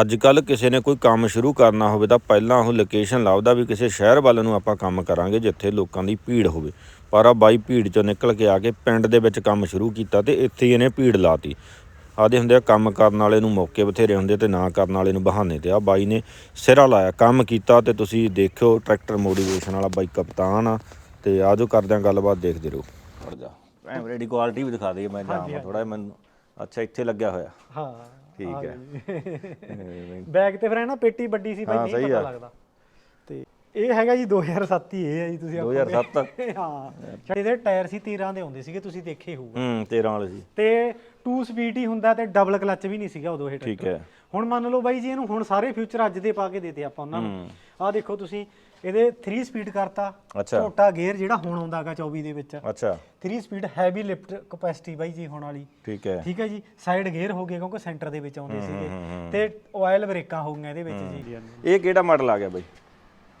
ਅੱਜ ਕੱਲ ਕਿਸੇ ਨੇ ਕੋਈ ਕੰਮ ਸ਼ੁਰੂ ਕਰਨਾ ਹੋਵੇ ਤਾਂ ਪਹਿਲਾਂ ਉਹ ਲੋਕੇਸ਼ਨ ਲੱਭਦਾ ਵੀ ਕਿਸੇ ਸ਼ਹਿਰ ਵੱਲ ਨੂੰ ਆਪਾਂ ਕੰਮ ਕਰਾਂਗੇ ਜਿੱਥੇ ਲੋਕਾਂ ਦੀ ਭੀੜ ਹੋਵੇ। ਪਰ ਆ ਬਾਈ ਭੀੜ ਚੋਂ ਨਿਕਲ ਕੇ ਆ ਕੇ ਪਿੰਡ ਦੇ ਵਿੱਚ ਕੰਮ ਸ਼ੁਰੂ ਕੀਤਾ ਤੇ ਇੱਥੇ ਹੀ ਇਹਨੇ ਭੀੜ ਲਾਤੀ। ਆਦੇ ਹੁੰਦੇ ਆ ਕੰਮ ਕਰਨ ਵਾਲੇ ਨੂੰ ਮੌਕੇ ਬਥੇਰੇ ਹੁੰਦੇ ਤੇ ਨਾ ਕਰਨ ਵਾਲੇ ਨੂੰ ਬਹਾਨੇ ਤੇ। ਆ ਬਾਈ ਨੇ ਸਿਰਾ ਲਾਇਆ ਕੰਮ ਕੀਤਾ ਤੇ ਤੁਸੀਂ ਦੇਖਿਓ ਟਰੈਕਟਰ ਮੋਟੀਵੇਸ਼ਨ ਵਾਲਾ ਬਾਈ ਕਪਤਾਨ ਆ ਤੇ ਆਜੋ ਕਰਦੇ ਆ ਗੱਲਬਾਤ ਦੇਖਦੇ ਰਹੋ। ਖੜ ਜਾ। ਕੈਮਰੇ ਦੀ ਕੁਆਲਿਟੀ ਵੀ ਦਿਖਾ ਦਈਏ ਮੈਂ ਜਾਵਾਂ ਥੋੜਾ ਮੈਨੂੰ। ਅੱਛਾ ਇੱਥੇ ਲੱਗਿਆ ਹੋਇਆ। ਹਾਂ। ਠੀਕ ਹੈ। ਬੈਗ ਤੇ ਫਿਰ ਇਹ ਨਾ ਪੇਟੀ ਵੱਡੀ ਸੀ ਹਾਂ, ਬਾਈ ਨਹੀਂ ਪਤਾ ਆ। ਲੱਗਦਾ। ਤੇ ਇਹ ਹੈਗਾ ਜੀ 2007 ਹੀ ਇਹ ਹੈ ਜੀ ਤੁਸੀਂ 2007 ਹਾਂ। ਸਾਡੇ ਦੇ ਟਾਇਰ ਸੀ 13 ਦੇ ਹੁੰਦੇ ਸੀਗੇ ਤੁਸੀਂ ਦੇਖੇ ਹੋਊਗਾ। ਹੂੰ 13 ਵਾਲੇ ਸੀ। ਤੇ 2 ਸਪੀਡ ਹੀ ਹੁੰਦਾ ਤੇ ਡਬਲ ਕਲੱਚ ਵੀ ਨਹੀਂ ਸੀਗਾ ਉਦੋਂ ਇਹ ਠੀਕ ਹੈ। ਹੁਣ ਮੰਨ ਲਓ ਬਾਈ ਜੀ ਇਹਨੂੰ ਹੁਣ ਸਾਰੇ ਫਿਊਚਰ ਅੱਜ ਦੇ ਪਾ ਕੇ ਦੇਤੇ ਆਪਾਂ ਉਹਨਾਂ ਨੂੰ। ਆਹ ਦੇਖੋ ਤੁਸੀਂ ਇਹਦੇ 3 ਸਪੀਡ ਕਰਤਾ ਛੋਟਾ ਗੇਅਰ ਜਿਹੜਾ ਹੁਣ ਆਉਂਦਾਗਾ 24 ਦੇ ਵਿੱਚ। ਅੱਛਾ। 3 ਸਪੀਡ ਹੈਵੀ ਲਿਫਟ ਕਪੈਸਿਟੀ ਬਾਈ ਜੀ ਹੁਣ ਵਾਲੀ। ਠੀਕ ਹੈ। ਠੀਕ ਹੈ ਜੀ ਸਾਈਡ ਗੇਅਰ ਹੋ ਗਏ ਕਿਉਂਕਿ ਸੈਂਟਰ ਦੇ ਵਿੱਚ ਆਉਂਦੇ ਸੀਗੇ। ਤੇ ਆਇਲ ਬ੍ਰੇਕਾਂ ਹੋ ਗਈਆਂ ਇਹਦੇ ਵਿੱਚ ਜੀ। ਇਹ ਕਿਹੜਾ ਮਾਡਲ ਆ ਗਿਆ ਬਾਈ?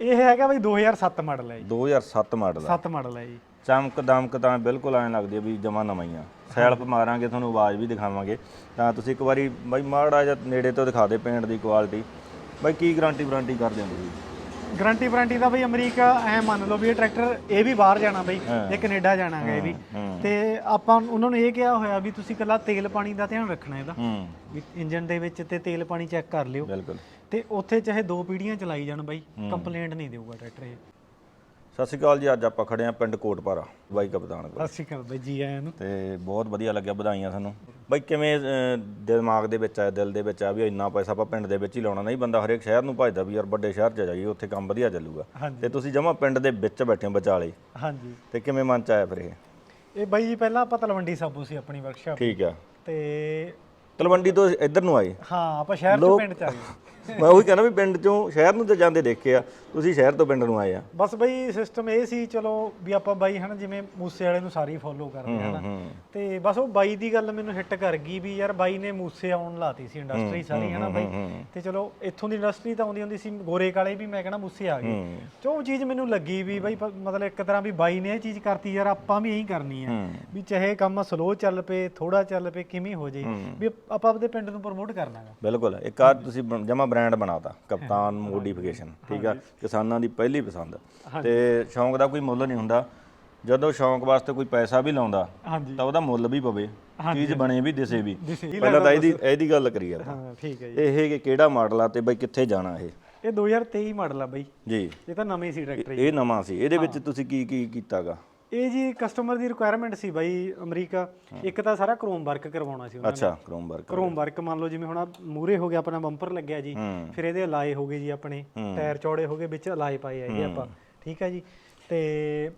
ਇਹ ਹੈਗਾ ਬਾਈ 2007 ਮਾਡਲ ਹੈ ਜੀ। 2007 ਮਾਡਲ ਆ। 7 ਮਾਡਲ ਹੈ ਜੀ। ਚਮਕ ਦਮਕ ਤਾਂ ਬਿਲਕੁਲ ਐਂ ਲੱਗਦੀ ਆ ਵੀ ਜਮਾ ਨਵਾਂ ਹੀ ਆ। ਸੈਲਫ ਮਾਰਾਂਗੇ ਤੁਹਾਨੂੰ ਆਵਾਜ਼ ਵੀ ਦਿਖਾਵਾਂਗੇ। ਤਾਂ ਤੁਸੀਂ ਇੱਕ ਵਾਰੀ ਬਾਈ ਮਾੜਾ ਜਿਹਾ ਨੇੜੇ ਤੋਂ ਦਿਖਾ ਦੇ ਪੇਂਟ ਦੀ ਕੁਆਲਿਟੀ ਬਾਈ ਕੀ ਗਾਰੰਟੀ ਵਾਰੰਟੀ ਕਰਦੇ ਹੋ ਤੁਸੀਂ? ਗਾਰੰਟੀ ਵਾਰੰਟੀ ਦਾ ਬਈ ਅਮਰੀਕਾ ਐ ਮੰਨ ਲਓ ਵੀ ਇਹ ਟਰੈਕਟਰ ਇਹ ਵੀ ਬਾਹਰ ਜਾਣਾ ਬਈ ਇਹ ਕੈਨੇਡਾ ਜਾਣਾਗਾ ਇਹ ਵੀ। ਤੇ ਆਪਾਂ ਉਹਨਾਂ ਨੂੰ ਇਹ ਕਿਹਾ ਹੋਇਆ ਵੀ ਤੁਸੀਂ ਕੱਲਾ ਤੇਲ ਪਾਣੀ ਦਾ ਧਿਆਨ ਰੱਖਣਾ ਇਹਦਾ। ਹੂੰ। ਵੀ ਇੰਜਨ ਦੇ ਵਿੱਚ ਤੇ ਤੇਲ ਪਾਣੀ ਚੈੱਕ ਕਰ ਲਿਓ। ਬਿਲਕੁਲ। ਤੇ ਉੱਥੇ ਚਾਹੇ ਦੋ ਪੀੜੀਆਂ ਚਲਾਈ ਜਾਣ ਬਾਈ ਕੰਪਲੇਂਟ ਨਹੀਂ ਦੇਊਗਾ ਟਰੈਕਟਰ ਇਹ। ਸਤਿ ਸ਼੍ਰੀ ਅਕਾਲ ਜੀ ਅੱਜ ਆਪਾਂ ਖੜੇ ਆ ਪਿੰਡ ਕੋਟਪਾਰਾ ਬਾਈ ਕਪਤਾਨ ਕੋਲ। ਸਤਿ ਸ਼੍ਰੀ ਅਕਾਲ ਬਾਈ ਜੀ ਆਇਆਂ ਨੂੰ। ਤੇ ਬਹੁਤ ਵਧੀਆ ਲੱਗਿਆ ਵਧਾਈਆਂ ਤੁਹਾਨੂੰ ਬਾਈ ਕਿਵੇਂ ਅਹ, ਦਿਮਾਗ ਦੇ ਵਿੱਚ ਆਇਆ ਦਿਲ ਦੇ ਵਿੱਚ ਆ ਵੀ ਇੰਨਾ ਪੈਸਾ ਆਪਾਂ ਪਿੰਡ ਦੇ ਵਿੱਚ ਹੀ ਲਾਉਣਾ? ਨਹੀਂ ਬੰਦਾ ਹਰੇਕ ਸ਼ਹਿਰ ਨੂੰ ਭਜਦਾ ਵੀ ਯਾਰ ਵੱਡੇ ਸ਼ਹਿਰ 'ਚ ਜਾਈਏ ਉੱਥੇ ਕੰਮ ਵਧੀਆ ਚੱਲੂਗਾ। ਹਾਂਜੀ। ਤੇ ਤੁਸੀਂ ਜਮਾ ਪਿੰਡ ਦੇ ਵਿੱਚ ਬੈਠੇ ਹੋ ਵਿਚਾਲੇ। ਹਾਂਜੀ। ਤੇ ਕਿਵੇਂ ਮਨ 'ਚ ਆਇਆ ਫਿਰ ਇਹ? ਇਹ ਬਾਈ ਜੀ ਪਹਿਲਾਂ ਆਪਾਂ ਤਲਵੰਡੀ ਸਾਬੂ ਸੀ ਆਪਣੀ ਵਰਕਸ਼ਾਪ ਠੀਕ ਆ। ਤੇ ਤਲਵੰਡੀ ਤੋਂ ਇੱਧਰ ਨੂੰ ਆਏ? ਹਾਂ ਆਪਾਂ ਸ਼ਹਿਰ ਤੋਂ ਪਿੰਡ ਚ ਆ ਗਏ ਮੈਂ ਉਹੀ ਕਹਿੰਦਾ ਵੀ ਪਿੰਡ ਚੋਂ ਸ਼ਹਿਰ ਨੂੰ ਤੇ ਜਾਂਦੇ ਦੇਖੇ ਆ ਤੁਸੀਂ ਸ਼ਹਿਰ ਤੋਂ ਪਿੰਡ ਨੂੰ ਆਏ ਆ। ਬਸ ਬਈ ਸਿਸਟਮ ਇਹ ਸੀ ਚਲੋ ਵੀ ਆਪਾਂ ਬਾਈ ਹਨਾ ਜਿਵੇਂ ਮੂਸੇ ਵਾਲੇ ਨੂੰ ਸਾਰੀ ਫੋਲੋ ਕਰਦੇ ਹਨਾ। ਤੇ ਬਸ ਉਹ ਬਾਈ ਦੀ ਗੱਲ ਮੈਨੂੰ ਹਿੱਟ ਕਰ ਗਈ ਵੀ ਯਾਰ ਬਾਈ ਨੇ ਮੂਸੇ ਆਉਣ ਲਾਤੀ ਸੀ ਇੰਡਸਟਰੀ ਸਾਰੀ ਹਨਾ ਬਾਈ। ਤੇ ਚਲੋ ਇੱਥੋਂ ਦੀ ਇੰਡਸਟਰੀ ਤਾਂ ਆਉਂਦੀ ਹੁੰਦੀ ਸੀ ਗੋਰੇ ਕਾਲੇ ਵੀ ਮੈਂ ਕਹਿੰਦਾ ਮੂਸੇ ਆ ਗਏ। ਤੇ ਉਹ ਚੀਜ਼ ਮੈਨੂੰ ਲੱਗੀ ਵੀ ਬਾਈ ਮਤਲਬ ਇੱਕ ਤਰ੍ਹਾਂ ਵੀ ਬਾਈ ਨੇ ਇਹ ਚੀਜ਼ ਕਰਤੀ ਯਾਰ ਆਪਾਂ ਵੀ ਇਹੀ ਕਰਨੀ ਹੈ। ਵੀ ਚਾਹੇ ਕੰਮ ਸਲੋ ਚੱਲ ਪਏ ਥੋੜਾ ਚੱਲ ਪਏ ਕਿਵੇਂ ਹੋ ਜੇ ਵੀ ਆਪਾਂ ਆਪਦੇ ਪਿੰਡ ਨੂੰ ਪ੍ਰਮੋਟ ਕਰਨਾ ਹੈ ਬਿਲਕੁਲ ਇੱਕ ਆ ਤੁਸੀਂ ਜਮਾ ਬ੍ਰਾਂਡ ਬਣਾਤਾ ਕਪਤਾਨ ਮੋਡੀਫਿਕੇਸ਼ਨ ਠੀਕ ਆ? ਕਿਸਾਨਾਂ ਦੀ ਪਹਿਲੀ ਪਸੰਦ। ਤੇ ਸ਼ੌਂਕ ਦਾ ਕੋਈ ਮੁੱਲ ਨਹੀਂ ਹੁੰਦਾ। ਜਦੋਂ ਸ਼ੌਂਕ ਵਾਸਤੇ ਕੋਈ ਪੈਸਾ ਵੀ ਲਾਉਂਦਾ ਤਾਂ ਉਹਦਾ ਮੁੱਲ ਵੀ ਪਵੇ। ਚੀਜ਼ ਬਣੇ ਵੀ ਦਿਸੇ ਵੀ। ਪਹਿਲਾਂ ਤਾਂ ਇਹਦੀ ਇਹਦੀ ਗੱਲ ਕਰੀਏ ਹਾਂ ਠੀਕ ਹੈ ਜੀ। ਇਹ ਕਿ ਕਿਹੜਾ ਮਾਡਲ ਆ ਤੇ ਬਈ ਕਿੱਥੇ ਜਾਣਾ ਇਹ? ਇਹ 2023 ਮਾਡਲ ਆ ਬਾਈ। ਜੀ। ਇਹ ਤਾਂ ਨਵੇਂ ਸੀ ਟਰੈਕਟਰ ਇਹ ਨਵਾਂ ਸੀ। ਇਹਦੇ ਵਿੱਚ ਤੁਸੀਂ ਕੀ ਕੀ ਕੀਤਾਗਾ? ਇਹ ਜੀ ਕਸਟਮਰ ਦੀ ਰਿਕੁਆਇਰਮੈਂਟ ਸੀ ਬਾਈ ਅਮਰੀਕਾ। ਇੱਕ ਤਾਂ ਸਾਰਾ ਕ੍ਰੋਮ ਵਰਕ ਕਰਵਾਉਣਾ ਸੀ ਉਹਨਾਂ ਨੇ। ਅੱਛਾ ਕ੍ਰੋਮ ਵਰਕ ਕ੍ਰੋਮ ਵਰਕ ਮੰਨ ਲਓ ਜਿਵੇਂ ਹੁਣ ਮੂਰੇ ਹੋ ਗਿਆ ਆਪਣਾ ਬੰਪਰ ਲੱਗਿਆ ਜੀ। ਫਿਰ ਇਹਦੇ ਅਲਾਏ ਹੋ ਗਏ ਜੀ ਆਪਣੇ। ਟਾਇਰ ਚੌੜੇ ਹੋ ਗਏ ਵਿੱਚ ਅਲਾਏ ਪਾਏ ਹੈਗੇ ਆਪਾਂ। ਠੀਕ ਹੈ ਜੀ। ਤੇ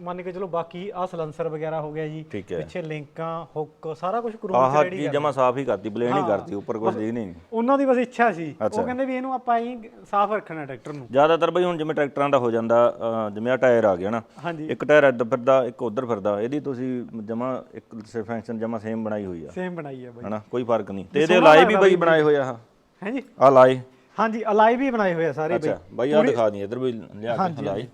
ਮੰਨ ਕੇ ਚਲੋ ਬਾਕੀ ਆ ਸਲੈਂਸਰ ਵਗੈਰਾ ਹੋ ਗਿਆ ਜੀ ਠੀਕ ਹੈ। ਪਿੱਛੇ ਲਿੰਕਾਂ ਹੁੱਕ ਸਾਰਾ ਕੁਝ ਕ੍ਰੋਮ ਆਹ ਚੀਜ਼ ਜਮਾ ਸਾਫ਼ ਹੀ ਕਰਤੀ ਬਲੇਨ ਹੀ ਕਰਤੀ ਉੱਪਰ ਕੁਝ ਦੀ ਨਹੀਂ। ਉਹਨਾਂ ਦੀ ਬਸ ਇੱਛਾ ਸੀ। ਉਹ ਕਹਿੰਦੇ ਵੀ ਇਹਨੂੰ ਆਪਾਂ ਹੀ ਸਾਫ਼ ਰੱਖਣਾ ਟਰੈਕਟਰ ਨੂੰ। ਜ਼ਿਆਦਾਤਰ ਬਈ ਹੁਣ ਜਿਵੇਂ ਟਰੈਕਟਰਾਂ ਦਾ ਹੋ ਜਾਂਦਾ ਅਹ ਜਿਵੇਂ ਆ ਟਾਇਰ ਆ ਗਿਆ ਨਾ ਹਾਂਜੀ। ਇੱਕ ਟਾਇਰ ਇੱਧਰ ਫਿਰਦਾ ਇੱਕ ਉੱਧਰ ਫਿਰਦਾ ਇਹਦੀ ਤੁਸੀਂ ਜਮਾ ਇੱਕ ਸਸਪੈਂਸ਼ਨ ਜਮਾ ਸੇਮ ਬਣਾਈ ਹੋਈ ਆ। ਸੇਮ ਬਣਾਈ ਹੈ ਬਾਈ। ਹਨਾ ਕੋਈ ਫ਼ਰਕ ਨਹੀਂ। ਤੇ ਇਹਦੇ ਲਾਈ ਵੀ ਬਈ ਬਣਾਏ ਹੋਏ ਆ ਹੈ ਜੀ? ਆ ਲਾਈ ਹਾਂਜੀ ਅਲਾਈ ਵੀ ਬਣਾਏ ਹੋਏ ਆ ਸਾਰੇ ਬਈ। ਅੱਛਾ ਬਾਈ ਆ ਦਿਖਾ ਦੀ ਇੱਧਰ ਵੀ ਲਿਆ ਕੇ ਲਾਈ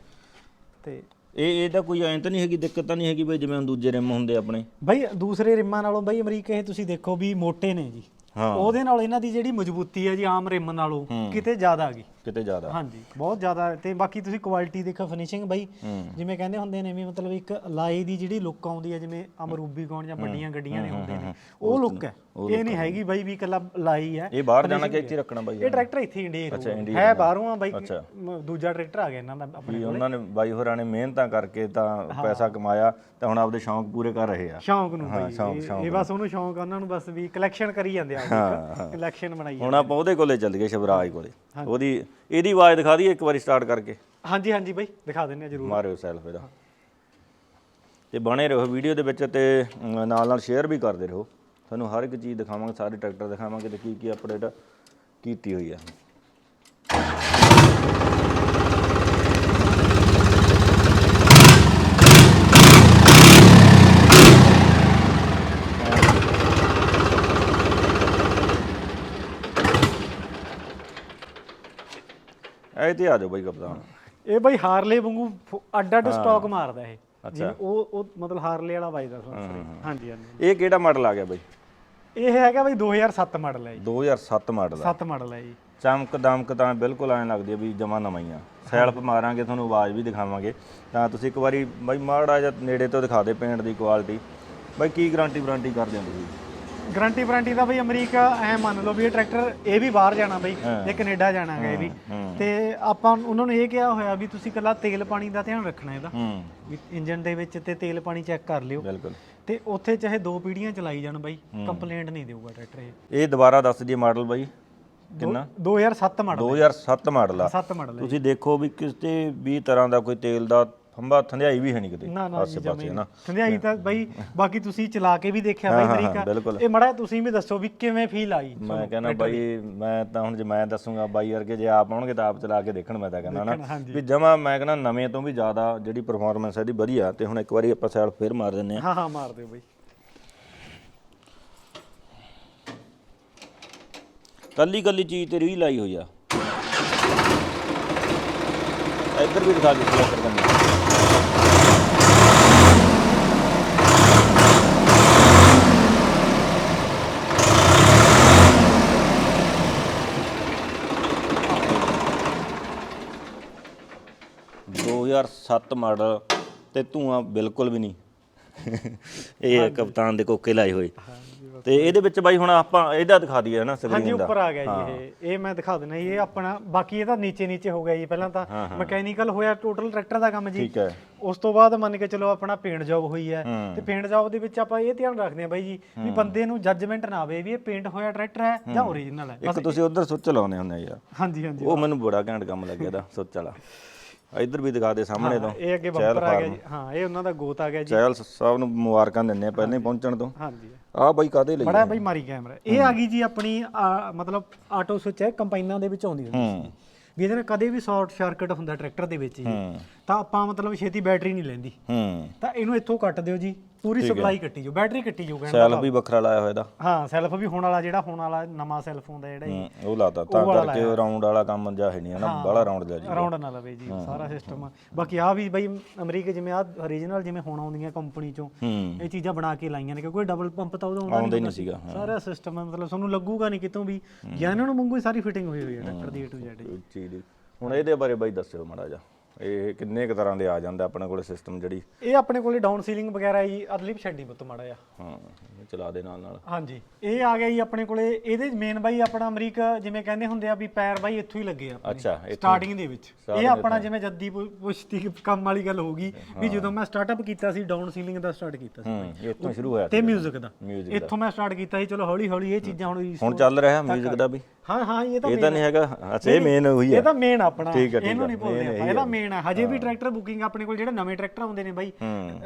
ਤੇ ਇਹ ਇਹਦਾ ਕੋਈ ਐਂ ਤਾਂ ਨਹੀਂ ਹੈਗੀ ਦਿੱਕਤ ਤਾਂ ਨਹੀਂ ਹੈਗੀ ਬਈ ਜਿਵੇਂ ਹੁਣ ਦੂਜੇ ਰਿਮ ਹੁੰਦੇ ਆਪਣੇ। ਬਈ ਦੂਸਰੇ ਰਿਮਾਂ ਨਾਲੋਂ ਬਈ ਅਮਰੀਕਾ ਇਹ ਤੁਸੀਂ ਦੇਖੋ ਵੀ ਮੋਟੇ ਨੇ ਜੀ। ਹਾਂ। ਉਹਦੇ ਨਾਲ ਇਹਨਾਂ ਦੀ ਜਿਹੜੀ ਮਜ਼ਬੂਤੀ ਹੈ ਜੀ ਆਮ ਰਿਮ ਨਾਲੋਂ ਕਿਤੇ ਜ਼ਿਆਦਾ ਆ ਗਈ। ਕਿਤੇ ਜ਼ਿਆਦਾ। ਹਾਂਜੀ ਬਹੁਤ ਜ਼ਿਆਦਾ। ਤੇ ਬਾਕੀ ਤੁਸੀਂ ਕੁਆਲਿਟੀ ਦੇਖੋ ਫਿਨਿਸ਼ਿੰਗ ਬਈ ਜਿਵੇਂ ਕਹਿੰਦੇ ਹੁੰਦੇ ਨੇ ਵੀ ਮਤਲਬ ਇੱਕ ਲਾਈ ਦੀ ਜਿਹੜੀ ਲੁੱਕ ਆਉਂਦੀ ਹੈ ਜਿਵੇਂ ਅਮਰੂਬੀ ਕੌਣ ਜਾਂ ਵੱਡੀਆਂ ਗੱਡੀਆਂ ਦੇ ਹੁੰਦੇ ਨੇ ਉਹ ਲੁੱਕ ਹੈ। ਇਹ ਨਹੀਂ ਹੈਗੀ ਬਈ ਵੀ ਇਕੱਲਾ ਲਾਈ ਹੈ। ਇਹ ਬਾਹਰ ਜਾਣਾ ਕਿ ਇੱਥੇ ਰੱਖਣਾ ਬਾਈ ਇਹ ਟਰੈਕਟਰ ਇੱਥੇ ਇੰਡੀਆ ਹੈ ਬਾਹਰੋਂ ਆ ਬਾਈ ਦੂਜਾ ਟਰੈਕਟਰ ਆ ਗਿਆ ਇਹਨਾਂ ਦਾ ਆਪਣੇ ਵੀ ਉਹਨਾਂ ਨੇ ਬਾਈ ਹੋਰਾਂ ਨੇ ਮਿਹਨਤਾਂ ਕਰਕੇ ਤਾਂ ਪੈਸਾ ਕਮਾਇਆ ਤਾਂ ਹੁਣ ਆਪਦੇ ਸ਼ੌਂਕ ਪੂਰੇ ਕਰ ਰਹੇ ਆ। ਸ਼ੌਂਕ ਨੂੰ ਬਈ ਇਹ- ਬਸ ਉਹਨੂੰ ਸ਼ੌਂਕ ਉਹਨਾਂ ਨੂੰ ਬਸ ਵੀ ਕਲੈਕਸ਼ਨ ਕਰੀ ਜਾਂਦੇ ਆ। ਕਲੈਕਸ਼ਨ ਬਣਾਈ ਹੁਣ ਆਪਾਂ ਉਹਦੇ ਕੋਲੇ ਚੱਲ ਗਏ ਸ਼ਿਵਰਾਜ ਕੋਲੇ। ਉਹਦੀ ਇਹਦੀ ਆਵਾਜ਼ ਦਿਖਾ ਦਈਏ ਇੱਕ ਵਾਰੀ ਸਟਾਰਟ ਕਰਕੇ। ਹਾਂਜੀ ਹਾਂਜੀ ਬਈ ਦਿਖਾ ਦਿੰਨੇ ਆ ਜਰੂਰ। ਮਾਰਿਓ ਸੈਲਫ ਇਹਦਾ। ਤੇ ਬਣੇ ਰਹੋ ਵੀਡੀਓ ਦੇ ਵਿੱਚ ਤੇ ਅਮ, ਨਾਲ ਨਾਲ ਸ਼ੇਅਰ ਵੀ ਕਰਦੇ ਰਹੋ। ਤੁਹਾਨੂੰ ਹਰ ਇੱਕ ਚੀਜ਼ ਦਿਖਾਵਾਂਗੇ ਸਾਰੇ ਟਰੈਕਟਰ ਦਿਖਾਵਾਂਗੇ ਤੇ ਕੀ ਕੀ ਅਪਡੇਟ ਕੀਤੀ ਹੋਈ ਆ। ਇਹ ਤੇ ਆ ਜਾਓ ਬਾਈ ਕਪਤਾਨ। ਇਹ ਬਈ ਹਾਰਲੇ ਵਾਂਗੂ ਫੁ- ਅੱਡ ਅੱਡ ਸਟਾਕ ਮਾਰਦਾ ਇਹ। ਜਿਵੇਂ ਉਹ ਉਹ ਮਤਲਬ ਹਾਰਲੇ ਵਾਲਾ ਵੱਜਦਾ ਸਲੈਂਸਰ ਹਾਂਜੀ ਹਾਂਜੀ। ਇਹ ਕਿਹੜਾ ਮਾਡਲ ਆ ਗਿਆ ਬਾਈ? ਇਹ ਹੈਗਾ ਬਈ 2007 ਮਾਡਲ ਹੈ ਜੀ। 2007 ਮਾਡਲ ਆ। 7 ਮਾਡਲ ਹੈ ਜੀ। ਚਮਕ ਦਮਕ ਤਾਂ ਬਿਲਕੁਲ ਐਂ ਲੱਗਦੀ ਆ ਵੀ ਜਮਾ ਨਵਾਂ ਹੀ ਆ। ਸੈਲਫ ਮਾਰਾਂਗੇ ਤੁਹਾਨੂੰ ਆਵਾਜ਼ ਵੀ ਦਿਖਾਵਾਂਗੇ। ਤਾਂ ਤੁਸੀਂ ਇੱਕ ਵਾਰੀ ਬਾਈ ਮਾੜਾ ਜਿਹਾ ਨੇੜੇ ਤੋਂ ਦਿਖਾ ਦੇ ਪੇਂਟ ਦੀ ਕੁਆਲਿਟੀ ਬਾਈ ਕੀ ਗਾਰੰਟੀ ਵਾਰੰਟੀ ਕਰਦੇ ਹੋ ਤੁਸੀਂ? ਗਾਰੰਟੀ ਵਾਰੰਟੀ ਦਾ ਬਈ ਅਮਰੀਕਾ ਐ ਮੰਨ ਲਓ ਵੀ ਇਹ ਟਰੈਕਟਰ ਇਹ ਵੀ ਬਾਹਰ ਜਾਣਾ ਬਈ ਇਹ ਕੈਨੇਡਾ ਜਾਣਾ ਹੈ ਇਹ ਵੀ। ਤੇ ਆਪਾਂ ਉਹਨਾਂ ਨੂੰ ਇਹ ਕਿਹਾ ਹੋਇਆ ਵੀ ਤੁਸੀਂ ਕੱਲਾ ਤੇਲ ਪਾਣੀ ਦਾ ਧਿਆਨ ਰੱਖਣਾ ਇਹਦਾ। ਵੀ ਇੰਜਨ ਦੇ ਵਿੱਚ ਤੇ ਤੇਲ ਪਾਣੀ ਚੈੱਕ ਕਰ ਲਿਓ। ਬਿਲਕੁਲ। ਤੇ ਉੱਥੇ ਚਾਹੇ ਦੋ ਪੀੜੀਆਂ ਚਲਾਈ ਜਾਣ ਬਾਈ ਕੰਪਲੇਂਟ ਨਹੀਂ ਦੇਊਗਾ ਟਰੈਕਟਰ ਇਹ। ਇਹ ਦੁਬਾਰਾ ਦੱਸ ਦਈਏ ਮਾਡਲ ਬਾਈ ਕਿੰਨਾ? 2007 ਮਾਡਲ 2007 ਮਾਡਲ ਆ। 7 ਮਾਡਲ ਹੈ ਤੁਸੀਂ ਦੇਖੋ ਵੀ ਕਿਸੇ ਵੀ ਤਰ੍ਹਾਂ ਦਾ ਕੋਈ ਤੇਲ ਦਾ ਫੰਬਾ ਥੰਧਿਆਈ ਵੀ ਹੈ ਨਹੀਂ ਕਿਤੇ ਨਾ ਨਾ ਆਸੇ ਪਾਸੇ ਨਾ। ਤਾਂ ਬਾਈ ਬਾਕੀ ਤੁਸੀਂ ਚਲਾ ਕੇ ਵੀ ਦੇਖਿਆ ਬਾਈ ਹਾਂ, ਬਿਲਕੁਲ। ਇਹ ਮੜਾ ਤੁਸੀਂ ਵੀ ਦੱਸੋ ਵੀ ਕਿਵੇਂ ਫੀਲ ਆਈ ਮੈਂ ਕਹਿੰਦਾ ਬਾਈ ਮੈਂ ਤਾਂ ਹੁਣ ਜੇ ਮੈਂ ਦੱਸੂਗਾ ਬਾਈ ਵਰਗੇ ਜੇ ਆਪ ਆਉਣਗੇ ਤਾਂ ਆਪ ਚਲਾ ਕੇ ਦੇਖਣ ਮੈਂ ਤਾਂ ਕਹਿੰਦਾ ਨਾ। ਵੀ ਜਮਾ ਮੈਂ ਕਹਿੰਦਾ ਨਵੇਂ ਤੋਂ ਵੀ ਜ਼ਿਆਦਾ ਜਿਹੜੀ ਪਰਫਾਰਮੈਂਸ ਇਹਦੀ ਵਧੀਆ ਤੇ ਹੁਣ ਇੱਕ ਵਾਰੀ ਆਪਾਂ ਸਾਈਡ ਫੇਰ ਮਾਰ ਦਿੰਨੇ ਆ ਹਾਂ ਹਾਂ ਮਾਰ ਦਿਓ ਬਾਈ। ਕੱਲੀ ਕੱਲੀ ਚੀਜ਼ ਤੇ ਰੀ ਲਾਈ ਹੋਈ ਆ। ਇੱਧਰ ਵੀ ਦਿਖਾ ਦੇ ਸਲੈਕਟ ਕਰਨੀ ਦੋ ਹਜ਼ਾਰ ਸੱਤ ਮਾਡਲ ਤੇ ਧੂਆਂ ਬਿਲਕੁਲ ਵੀ ਨਹੀਂ। ਇਹ ਕਪਤਾਨ ਦੇ ਕੋਕੇ ਲਾਏ ਹੋਏ। ਤੇ ਇਹਦੇ ਵਿੱਚ ਬਾਈ ਹੁਣ ਆਪਾਂ ਇਹਦਾ ਦਿਖਾ ਦਈਏ ਨਾ ਹਾਂਜੀ ਸਕਰੀਨ ਦਾ। ਉੱਪਰ ਆ ਗਿਆ ਜੀ ਇਹ। ਇਹ ਮੈਂ ਦਿਖਾ ਦਿੰਦਾ ਜੀ ਇਹ ਆਪਣਾ ਬਾਕੀ ਇਹ ਤਾਂ ਨੀਚੇ ਨੀਚੇ ਹੋ ਗਿਆ ਜੀ। ਪਹਿਲਾਂ ਤਾਂ ਮਕੈਨੀਕਲ ਹੋਇਆ ਟੋਟਲ ਟਰੈਕਟਰ ਦਾ ਕੰਮ ਜੀ। ਠੀਕ ਹੈ। ਉਸ ਤੋਂ ਬਾਅਦ ਮੰਨ ਕੇ ਚਲੋ ਆਪਣਾ ਪੇਂਟ ਜੌਬ ਹੋਈ ਹੈ। ਤੇ ਪੇਂਟ ਜੌਬ ਦੇ ਵਿੱਚ ਆਪਾਂ ਇਹ ਧਿਆਨ ਰੱਖਦੇ ਹਾਂ ਬਾਈ ਜੀ ਵੀ ਬੰਦੇ ਨੂੰ ਜੱਜਮੈਂਟ ਨਾ ਆਵੇ ਵੀ ਇਹ ਪੇਂਟ ਹੋਇਆ ਟਰੈਕਟਰ ਹੈ ਜਾਂ ਓਰੀਜਨਲ ਹੈ। ਇੱਕ ਤੁਸੀਂ ਉਧਰ ਸੁੱਚ ਲਾਉਨੇ ਹੁੰਦੇ ਆ ਯਾਰ। ਹਾਂਜੀ ਹਾਂਜੀ। ਉਹ ਮੈਨੂੰ ਬੜਾ ਘੈਂਟ ਕੰਮ ਲੱਗਿਆ ਦਾ ਸੁੱਚ ਵਾਲਾ। ਇੱਧਰ ਵੀ ਦਿਖਾ ਦੇ ਸਾਹਮਣੇ ਤੋਂ। ਇਹ ਅੱਗੇ ਬੰਪਰ ਆ ਗਿਆ ਜੀ। ਹਾਂ ਇਹ ਉਹਨਾਂ ਦਾ ਗੋਤ ਆ ਗਿਆ ਜੀ। ਚਹਿਲ ਸਾਹਿਬ ਨੂੰ ਮੁਬਾਰਕਾਂ ਦਿੰਨੇ ਆ ਪਹਿਲਾਂ ਹੀ ਪਹੁੰਚਣ ਤੋਂ। ਹਾਂਜੀ। ਆਹ ਬਾਈ ਕਾਦੇ ਲਈ ਬੜਾ ਬਾਈ ਮਾਰੀ ਕੈਮਰਾ। ਇਹ ਆ ਗਈ ਜੀ ਆਪਣੀ ਆ, ਮਤਲਬ ਆਟੋ ਸਵਿਚ ਹੈ ਕੰਪਾਈਨਾਂ ਦੇ ਵਿੱਚ ਆਉਂਦੀ ਹੁੰਦੀ ਸੀ। ਹੂੰ। ਵੀ ਇਹਦੇ ਨਾਲ ਕਦੇ ਵੀ ਸ਼ਾਰਟ ਸਰਕਟ ਹੁੰਦਾ ਟਰੈਕਟਰ ਦੇ ਵਿੱਚ ਜੀ। ਤਾਂ ਆਪਾਂ ਮਤਲਬ ਛੇਤੀ ਬੈਟਰੀ ਨਹੀਂ ਲੈਂਦੀ। ਹੂੰ। ਤਾਂ ਇਹਨੂੰ ਇੱਥੋਂ ਕੱਟ ਦਿਓ ਜੀ ਪੂਰੀ ਸਪਲਾਈ ਕੱਟੀ ਜਾਓ ਬੈਟਰੀ ਕੱਟੀ ਜਾਓ ਕਹਿਣ ਦਾ ਸੈਲ ਵੀ ਵੱਖਰਾ ਲਾਇਆ ਹੋਇਆ ਇਹਦਾ। ਹਾਂ ਸੈਲਫ ਵੀ ਹੋਣ ਵਾਲਾ ਜਿਹੜਾ ਹੋਣ ਵਾਲਾ ਨਵਾਂ ਸੈਲਫ ਹੁੰਦਾ ਜਿਹੜਾ ਜੀ ਹੂੰ, ਉਹ ਲਾਤਾ ਤਾਂ ਕਰਕੇ ਰਾਉਂਡ ਵਾਲਾ ਕੰਮ ਜਾ ਹੈ ਨਹੀਂ ਨਾ ਬੜਾ ਰਾਉਂਡ ਜਾ ਜੀ। ਅਰਾਊਂਡ ਨਾ ਲਵੇ ਜੀ ਸਾਰਾ ਸਿਸਟਮ ਬਾਕੀ ਆ ਵੀ ਬਈ ਅਮਰੀਕਾ ਜਿਵੇਂ ਆ ਓਰੀਜਨਲ ਜਿਵੇਂ ਹੁਣ ਆਉਂਦੀਆਂ ਕੰਪਨੀ ਚੋਂ ਹੂੰ। ਇਹ ਚੀਜ਼ਾਂ ਬਣਾ ਕੇ ਲਾਈਆਂ ਨੇ ਕਿਉਂਕਿ ਡਬਲ ਪੰਪ ਤਾਂ ਉਹਦਾ ਆਉਂਦਾ ਹੀ ਨਹੀਂ ਸੀਗਾ ਸਾਰਾ ਸਿਸਟਮ ਹੈ ਮਤਲਬ ਤੁਹਾਨੂੰ ਲੱਗੂਗਾ ਨਹੀਂ ਕਿਤੋਂ ਵੀ। ਜਾਂ ਇਹਨਾਂ ਨੂੰ ਮੰਗੂ ਸਾਰੀ ਫਿਟਿੰਗ ਹੋਈ ਹੋਈ ਹੈ ਟਰੈਕਟਰ ਦੀ A to Z ਕੋਈ ਚੀਜ਼ ਦੀ ਹੁਣ ਇਹਦੇ ਬਾਰੇ ਬਾਈ ਦੱਸਿਓ ਮਾੜਾ ਜਿਹਾ। ਇਹ ਕਿੰਨੇ ਕੁ ਤਰ੍ਹਾਂ ਦੇ ਆ ਜਾਂਦਾ ਆਪਣੇ ਕੋਲ ਸਿਸਟਮ ਜਿਹੜੀ? ਇਹ ਆਪਣੇ ਕੋਲੇ ਡਾਊਨ ਸੀਲਿੰਗ ਵਗੈਰਾ ਜੀ ਅਦਲਿਪ ਛੱਡੀ ਬੁੱਤ ਮਾੜਾ ਜਿਹਾ। ਹਾਂ। ਚਲਾ ਦੇ ਨਾਲ ਨਾਲ ਹਾਂਜੀ ਇਹ ਆ ਗਿਆ ਜੀ ਆਪਣੇ ਕੋਲੇ ਇਹਦੇ ਮੇਨ ਬਾਈ ਆਪਣਾ ਅਮਰੀਕਾ ਜਿਵੇਂ ਕਹਿੰਦੇ ਹੁੰਦੇ ਆ ਵੀ ਪੈਰ ਬਾਈ ਇੱਥੋਂ ਹੀ ਲੱਗੇ ਆ ਆਪਣੇ ਅੱਛਾ ਇਹ ਸਟਾਰਟਿੰਗ ਦੇ ਵਿੱਚ ਇਹ ਆਪਣਾ ਜਿਵੇਂ ਜੱਦੀ ਪੁ- ਪੁਸ਼ਤੀ ਕੰਮ ਵਾਲੀ ਗੱਲ ਹੋਊਗੀ ਵੀ ਜਦੋਂ ਮੈਂ ਸਟਾਰਟਅਪ ਕੀਤਾ ਸੀ ਡਾਊਨ ਸੀਲਿੰਗ ਦਾ ਸਟਾਰਟ ਕੀਤਾ ਸੀ ਹੂੰ ਇਹ ਇੱਥੋਂ ਸ਼ੁਰੂ ਹੋਇਆ ਤੇ 뮤직 ਦਾ Music ਇੱਥੋਂ ਮੈਂ ਸਟਾਰਟ ਕੀਤਾ ਸੀ ਚਲੋ ਹੌਲੀ ਹੌਲੀ ਇਹ ਚੀਜ਼ਾਂ ਹੁਣ ਹੁਣ ਚੱਲ ਰਿਹਾ 뮤직 ਦਾ ਵੀ ਹਾਂ ਹਾਂ ਇਹ ਤਾਂ ਇਹ ਤਾਂ ਨਹੀਂ ਹੈਗਾ ਅੱਛਾ ਇਹ ਮੇਨ ਹੋਈ ਇਹ ਹੈ ਤਾਂ ਮੇਨ ਆਪਣਾ ਠੀਕ ਹੈ, ਠੀਕ ਇਹਨੂੰ ਹੈ। ਨਹੀਂ ਭੁੱਲਦੇ ਆਪਾਂ ਇਹਦਾ ਮੇਨ ਹੈ ਹਜੇ ਵੀ ਟਰੈਕਟਰ ਬੁਕਿੰਗ ਆਪਣੇ ਕੋਲ ਜਿਹੜੇ ਨਵੇਂ ਟਰੈਕਟਰ ਆਉਂਦੇ ਨੇ ਬਾਈ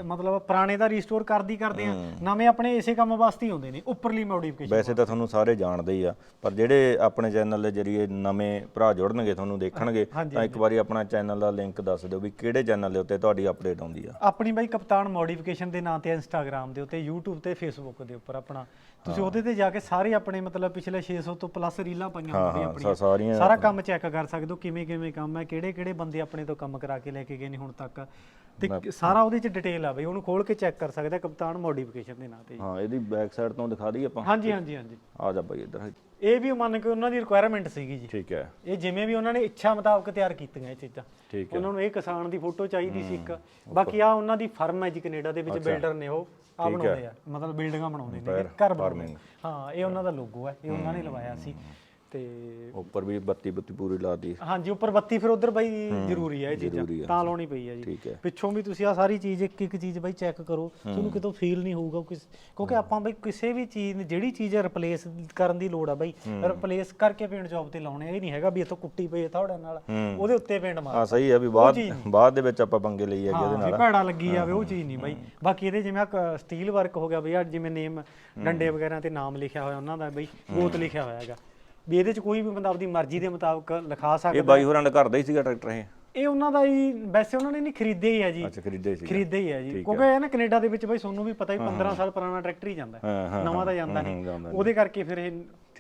ਮਤਲਬ ਪੁਰਾਣੇ ਦਾ ਰੀਸਟੋਰ ਕਰਦੀ ਕਰਦੇ ਆ ਨਵੇਂ ਆਪਣੇ ਇਸੇ ਕੰਮ ਵਾਸਤੇ ਹੀ ਆਉਂਦੇ ਨੇ ਉੱਪਰਲੀ ਮੋਡੀਫਿਕੇਸ਼ਨ ਵੈਸੇ ਤਾਂ ਤੁਹਾਨੂੰ ਸਾਰੇ ਜਾਣਦੇ ਹੀ ਆ ਪਰ ਜਿਹੜੇ ਆਪਣੇ ਚੈਨਲ ਦੇ ਜਰੀਏ ਨਵੇਂ ਭਰਾ ਜੁੜਨਗੇ ਤੁਹਾਨੂੰ ਦੇਖਣਗੇ ਤਾਂ ਇੱਕ ਵਾਰੀ ਆਪਣਾ ਚੈਨਲ ਦਾ ਲਿੰਕ ਦੱਸ ਦਿਓ ਵੀ ਕਿਹੜੇ ਚੈਨਲ ਦੇ ਉੱਤੇ ਤੁਹਾਡੀ ਅਪਡੇਟ ਆਉਂਦੀ ਆ। ਆਪਣੀ ਬਾਈ ਕਪਤਾਨ ਮੋਡੀਫਿਕੇਸ਼ਨ ਦੇ ਨਾਂ ਤੇ ਇੰਸਟਾਗ੍ਰam ਦੇ ਉੱਤੇ YouTube ਤੇ Facebook ਦੇ ਉੱਪਰ ਆਪਣਾ। ਤੁਸੀਂ ਉਹਦੇ ਤੇ ਜਾ ਕੇ ਸਾਰੇ ਆਪਣੇ ਮਤਲਬ ਪਿਛਲੇ 600 ਤੋਂ ਪਲੱਸ ਰੀਲਾਂ ਪਾਈਆਂ ਹੁੰਦੀਆਂ ਆਪਣੀਆਂ। ਸਾਰਾ ਕੰਮ ਚੈੱਕ ਕਰ ਸਕਦੇ ਹੋ ਕਿਵੇਂ ਕਿਵੇਂ ਕੰਮ ਹੈ ਕਿਹੜੇ ਕਿਹੜੇ ਬੰਦੇ ਆਪਣੇ ਤੋਂ ਕੰਮ ਕਰਾ ਕੇ ਲੈ ਕੇ ਗਏ ਨੇ ਹੁਣ ਤੱਕ। ਤੇ ਸਾਰਾ ਉਹਦੇ ਚ ਡਿਟੇਲ ਆ ਬਈ ਉਹਨੂੰ ਖੋਲ ਕੇ ਚੈੱਕ ਕਰ ਸਕਦੇ ਕਪਤਾਨ ਮੋਡੀਫਿਕੇਸ਼ਨ ਦੇ ਨਾਂ ਤੇ ਹਾਂ ਇਹਦੀ ਬੈਕ ਸਾਈਡ ਤੋਂ ਦਿਖਾ ਦਈਏ ਆਪਾਂ। ਹਾਂਜੀ ਹਾਂਜੀ ਹਾਂਜੀ। ਆ ਜਾ ਬਾਈ ਇੱਧਰ। ਇਹ ਵੀ ਮੰਨ ਕੇ ਉਹਨਾਂ ਦੀ ਰਿਕੁਆਇਰਮੈਂਟ ਸੀਗੀ ਜੀ। ਠੀਕ ਹੈ। ਇਹ ਜਿਵੇਂ ਵੀ ਉਹਨਾਂ ਨੇ ਇੱਛਾ ਮੁਤਾਬਕ ਤਿਆਰ ਕੀਤੀਆਂ ਇਹ ਚੀਜ਼ਾਂ। ਠੀਕ ਉਹਨਾਂ ਨੂੰ ਇਹ ਕਿਸਾਨ ਦੀ ਫੋਟੋ ਚਾਹੀਦੀ ਸੀ ਇੱਕ। ਬਾਕੀ ਆ ਉਹਨਾਂ ਦੀ ਫਰਮ ਹੈ ਜੀ ਕੈਨੇਡਾ ਦੇ ਵਿੱਚ ਬਿਲਡਰ ਨੇ ਉਹ। ਆ ਬਣਾਉਂਦੇ ਆ। ਮਤਲਬ ਬਿਲਡਿੰਗਾਂ ਬਣਾਉਂਦੇ ਨੇ। ਘਰ ਬਣਾਉਂਦੇ। ਹਾਂ ਇਹ ਉਹਨਾਂ ਦਾ ਲੋਗੋ ਹੈ। ਇਹ ਉਹਨਾਂ ਨੇ ਲਵਾਇਆ ਸੀ। ਤੇ ਉੱਪਰ ਵੀ ਬੱਤੀ ਬੱਤੀ ਪੂਰੀ ਲਾਤੀ ਹਾਂਜੀ ਉੱਪਰ ਬੱਤੀ ਫਿਰ ਉਧਰ ਬਾਈ ਜ਼ਰੂਰੀ ਹੈ ਇਹ ਜ਼ਰੂਰੀ ਚੀਜ਼ਾਂ ਆ। ਤਾਂ ਲਾਉਣੀ ਪਈ ਹੈ ਜੀ। ਠੀਕ ਹੈ। ਪਿੱਛੋਂ ਵੀ ਤੁਸੀਂ ਆ ਸਾਰੀ ਚੀਜ਼ ਇੱਕ ਇੱਕ ਚੀਜ਼ ਬਾਈ ਚੈੱਕ ਕਰੋ ਤੁਹਾਨੂੰ ਕਿਤੋਂ ਫੀਲ ਨਹੀਂ ਹੋਊਗਾ ਕਿਸ- ਕਿਉਂਕਿ ਆਪਾਂ ਬਾਈ ਕਿਸੇ ਵੀ ਚੀਜ਼ ਨੂੰ- ਜਿਹੜੀ ਚੀਜ਼ ਰਿਪਲੇਸ ਕਰਨ ਦੀ ਲੋੜ ਆ ਬਾਈ ਰਿਪਲੇਸ ਕਰਕੇ ਪੇਂਟ ਜੌਬ ਤੇ ਲਾਉਣੇ ਆ। ਇਹ ਨਹੀਂ ਹੈਗਾ ਵੀ ਇਥੋਂ ਕੁੱਟੀ ਪਈ ਥੋੜਾ ਨਾਲ ਉਹਦੇ ਉੱਤੇ ਪੇਂਟ ਮਾਰ। ਹਾਂ ਸਹੀ ਹੈ ਵੀ ਬਾਅਦ ਬਾਅਦ ਦੇ ਵਿੱਚ ਆਪਾਂ ਪੰਗੇ ਲਈ ਹੈਗੇ ਉਹਦੇ ਹਾਂ ਵੀ ਭੈੜਾ ਲੱਗੀ ਜਾਵੇ ਉਹ ਚੀਜ਼ ਨਹੀਂ ਬਾਈ। ਬਾਕੀ ਇਹਦੇ ਜਿਵੇਂ ਆ ਸਟੀਲ ਵਰਕ ਹੋ ਗਿਆ ਬਈ ਆ ਜਿਵੇਂ ਨੇਮ ਡੰਡੇ ਵਗੈਰਾ ਤੇ ਨਾਮ ਲਿਖਿਆ ਹੋਇਆ ਉਹਨਾਂ ਦਾ ਬਈ ਗੋਤ ਲਿਖਿਆ ਹੋਇਆ ਹੈਗਾ। ਵੀ ਇਹਦੇ ਚ ਕੋਈ ਵੀ ਬੰਦਾ ਆਪਦੀ ਮਰਜ਼ੀ ਦੇ ਮੁਤਾਬਕ ਲਿਖਾ ਇਹ ਸਕਦਾ ਬਾਈ ਹੋਰਾਂ ਦਾ ਘਰ ਦਾ ਹੀ ਸੀਗਾ ਟਰੈਕਟਰ ਇਹ। ਇਹ ਉਹਨਾਂ ਦਾ ਹੀ ਵੈਸੇ ਉਹਨਾਂ ਨੇ ਨਹੀਂ ਖਰੀਦੇ ਹੀ ਆ ਜੀ। ਅੱਛਾ ਖਰੀਦੇ ਸੀ ਖਰੀਦੇ ਹੀ ਆ ਜੀ। ਕਿਉਂਕਿ ਇਹ ਨਾ ਕੈਨੇਡਾ ਦੇ ਵਿੱਚ ਬਈ ਤੁਹਾਨੂੰ ਵੀ ਪਤਾ ਹੀ 15 ਸਾਲ ਪੁਰਾਣਾ ਟਰੈਕਟਰ ਹੀ ਜਾਂਦਾ। ਨਵਾਂ ਤਾਂ ਜਾਂਦਾ ਨਹੀਂ। ਉਹਦੇ ਕਰਕੇ ਫਿਰ ਇਹ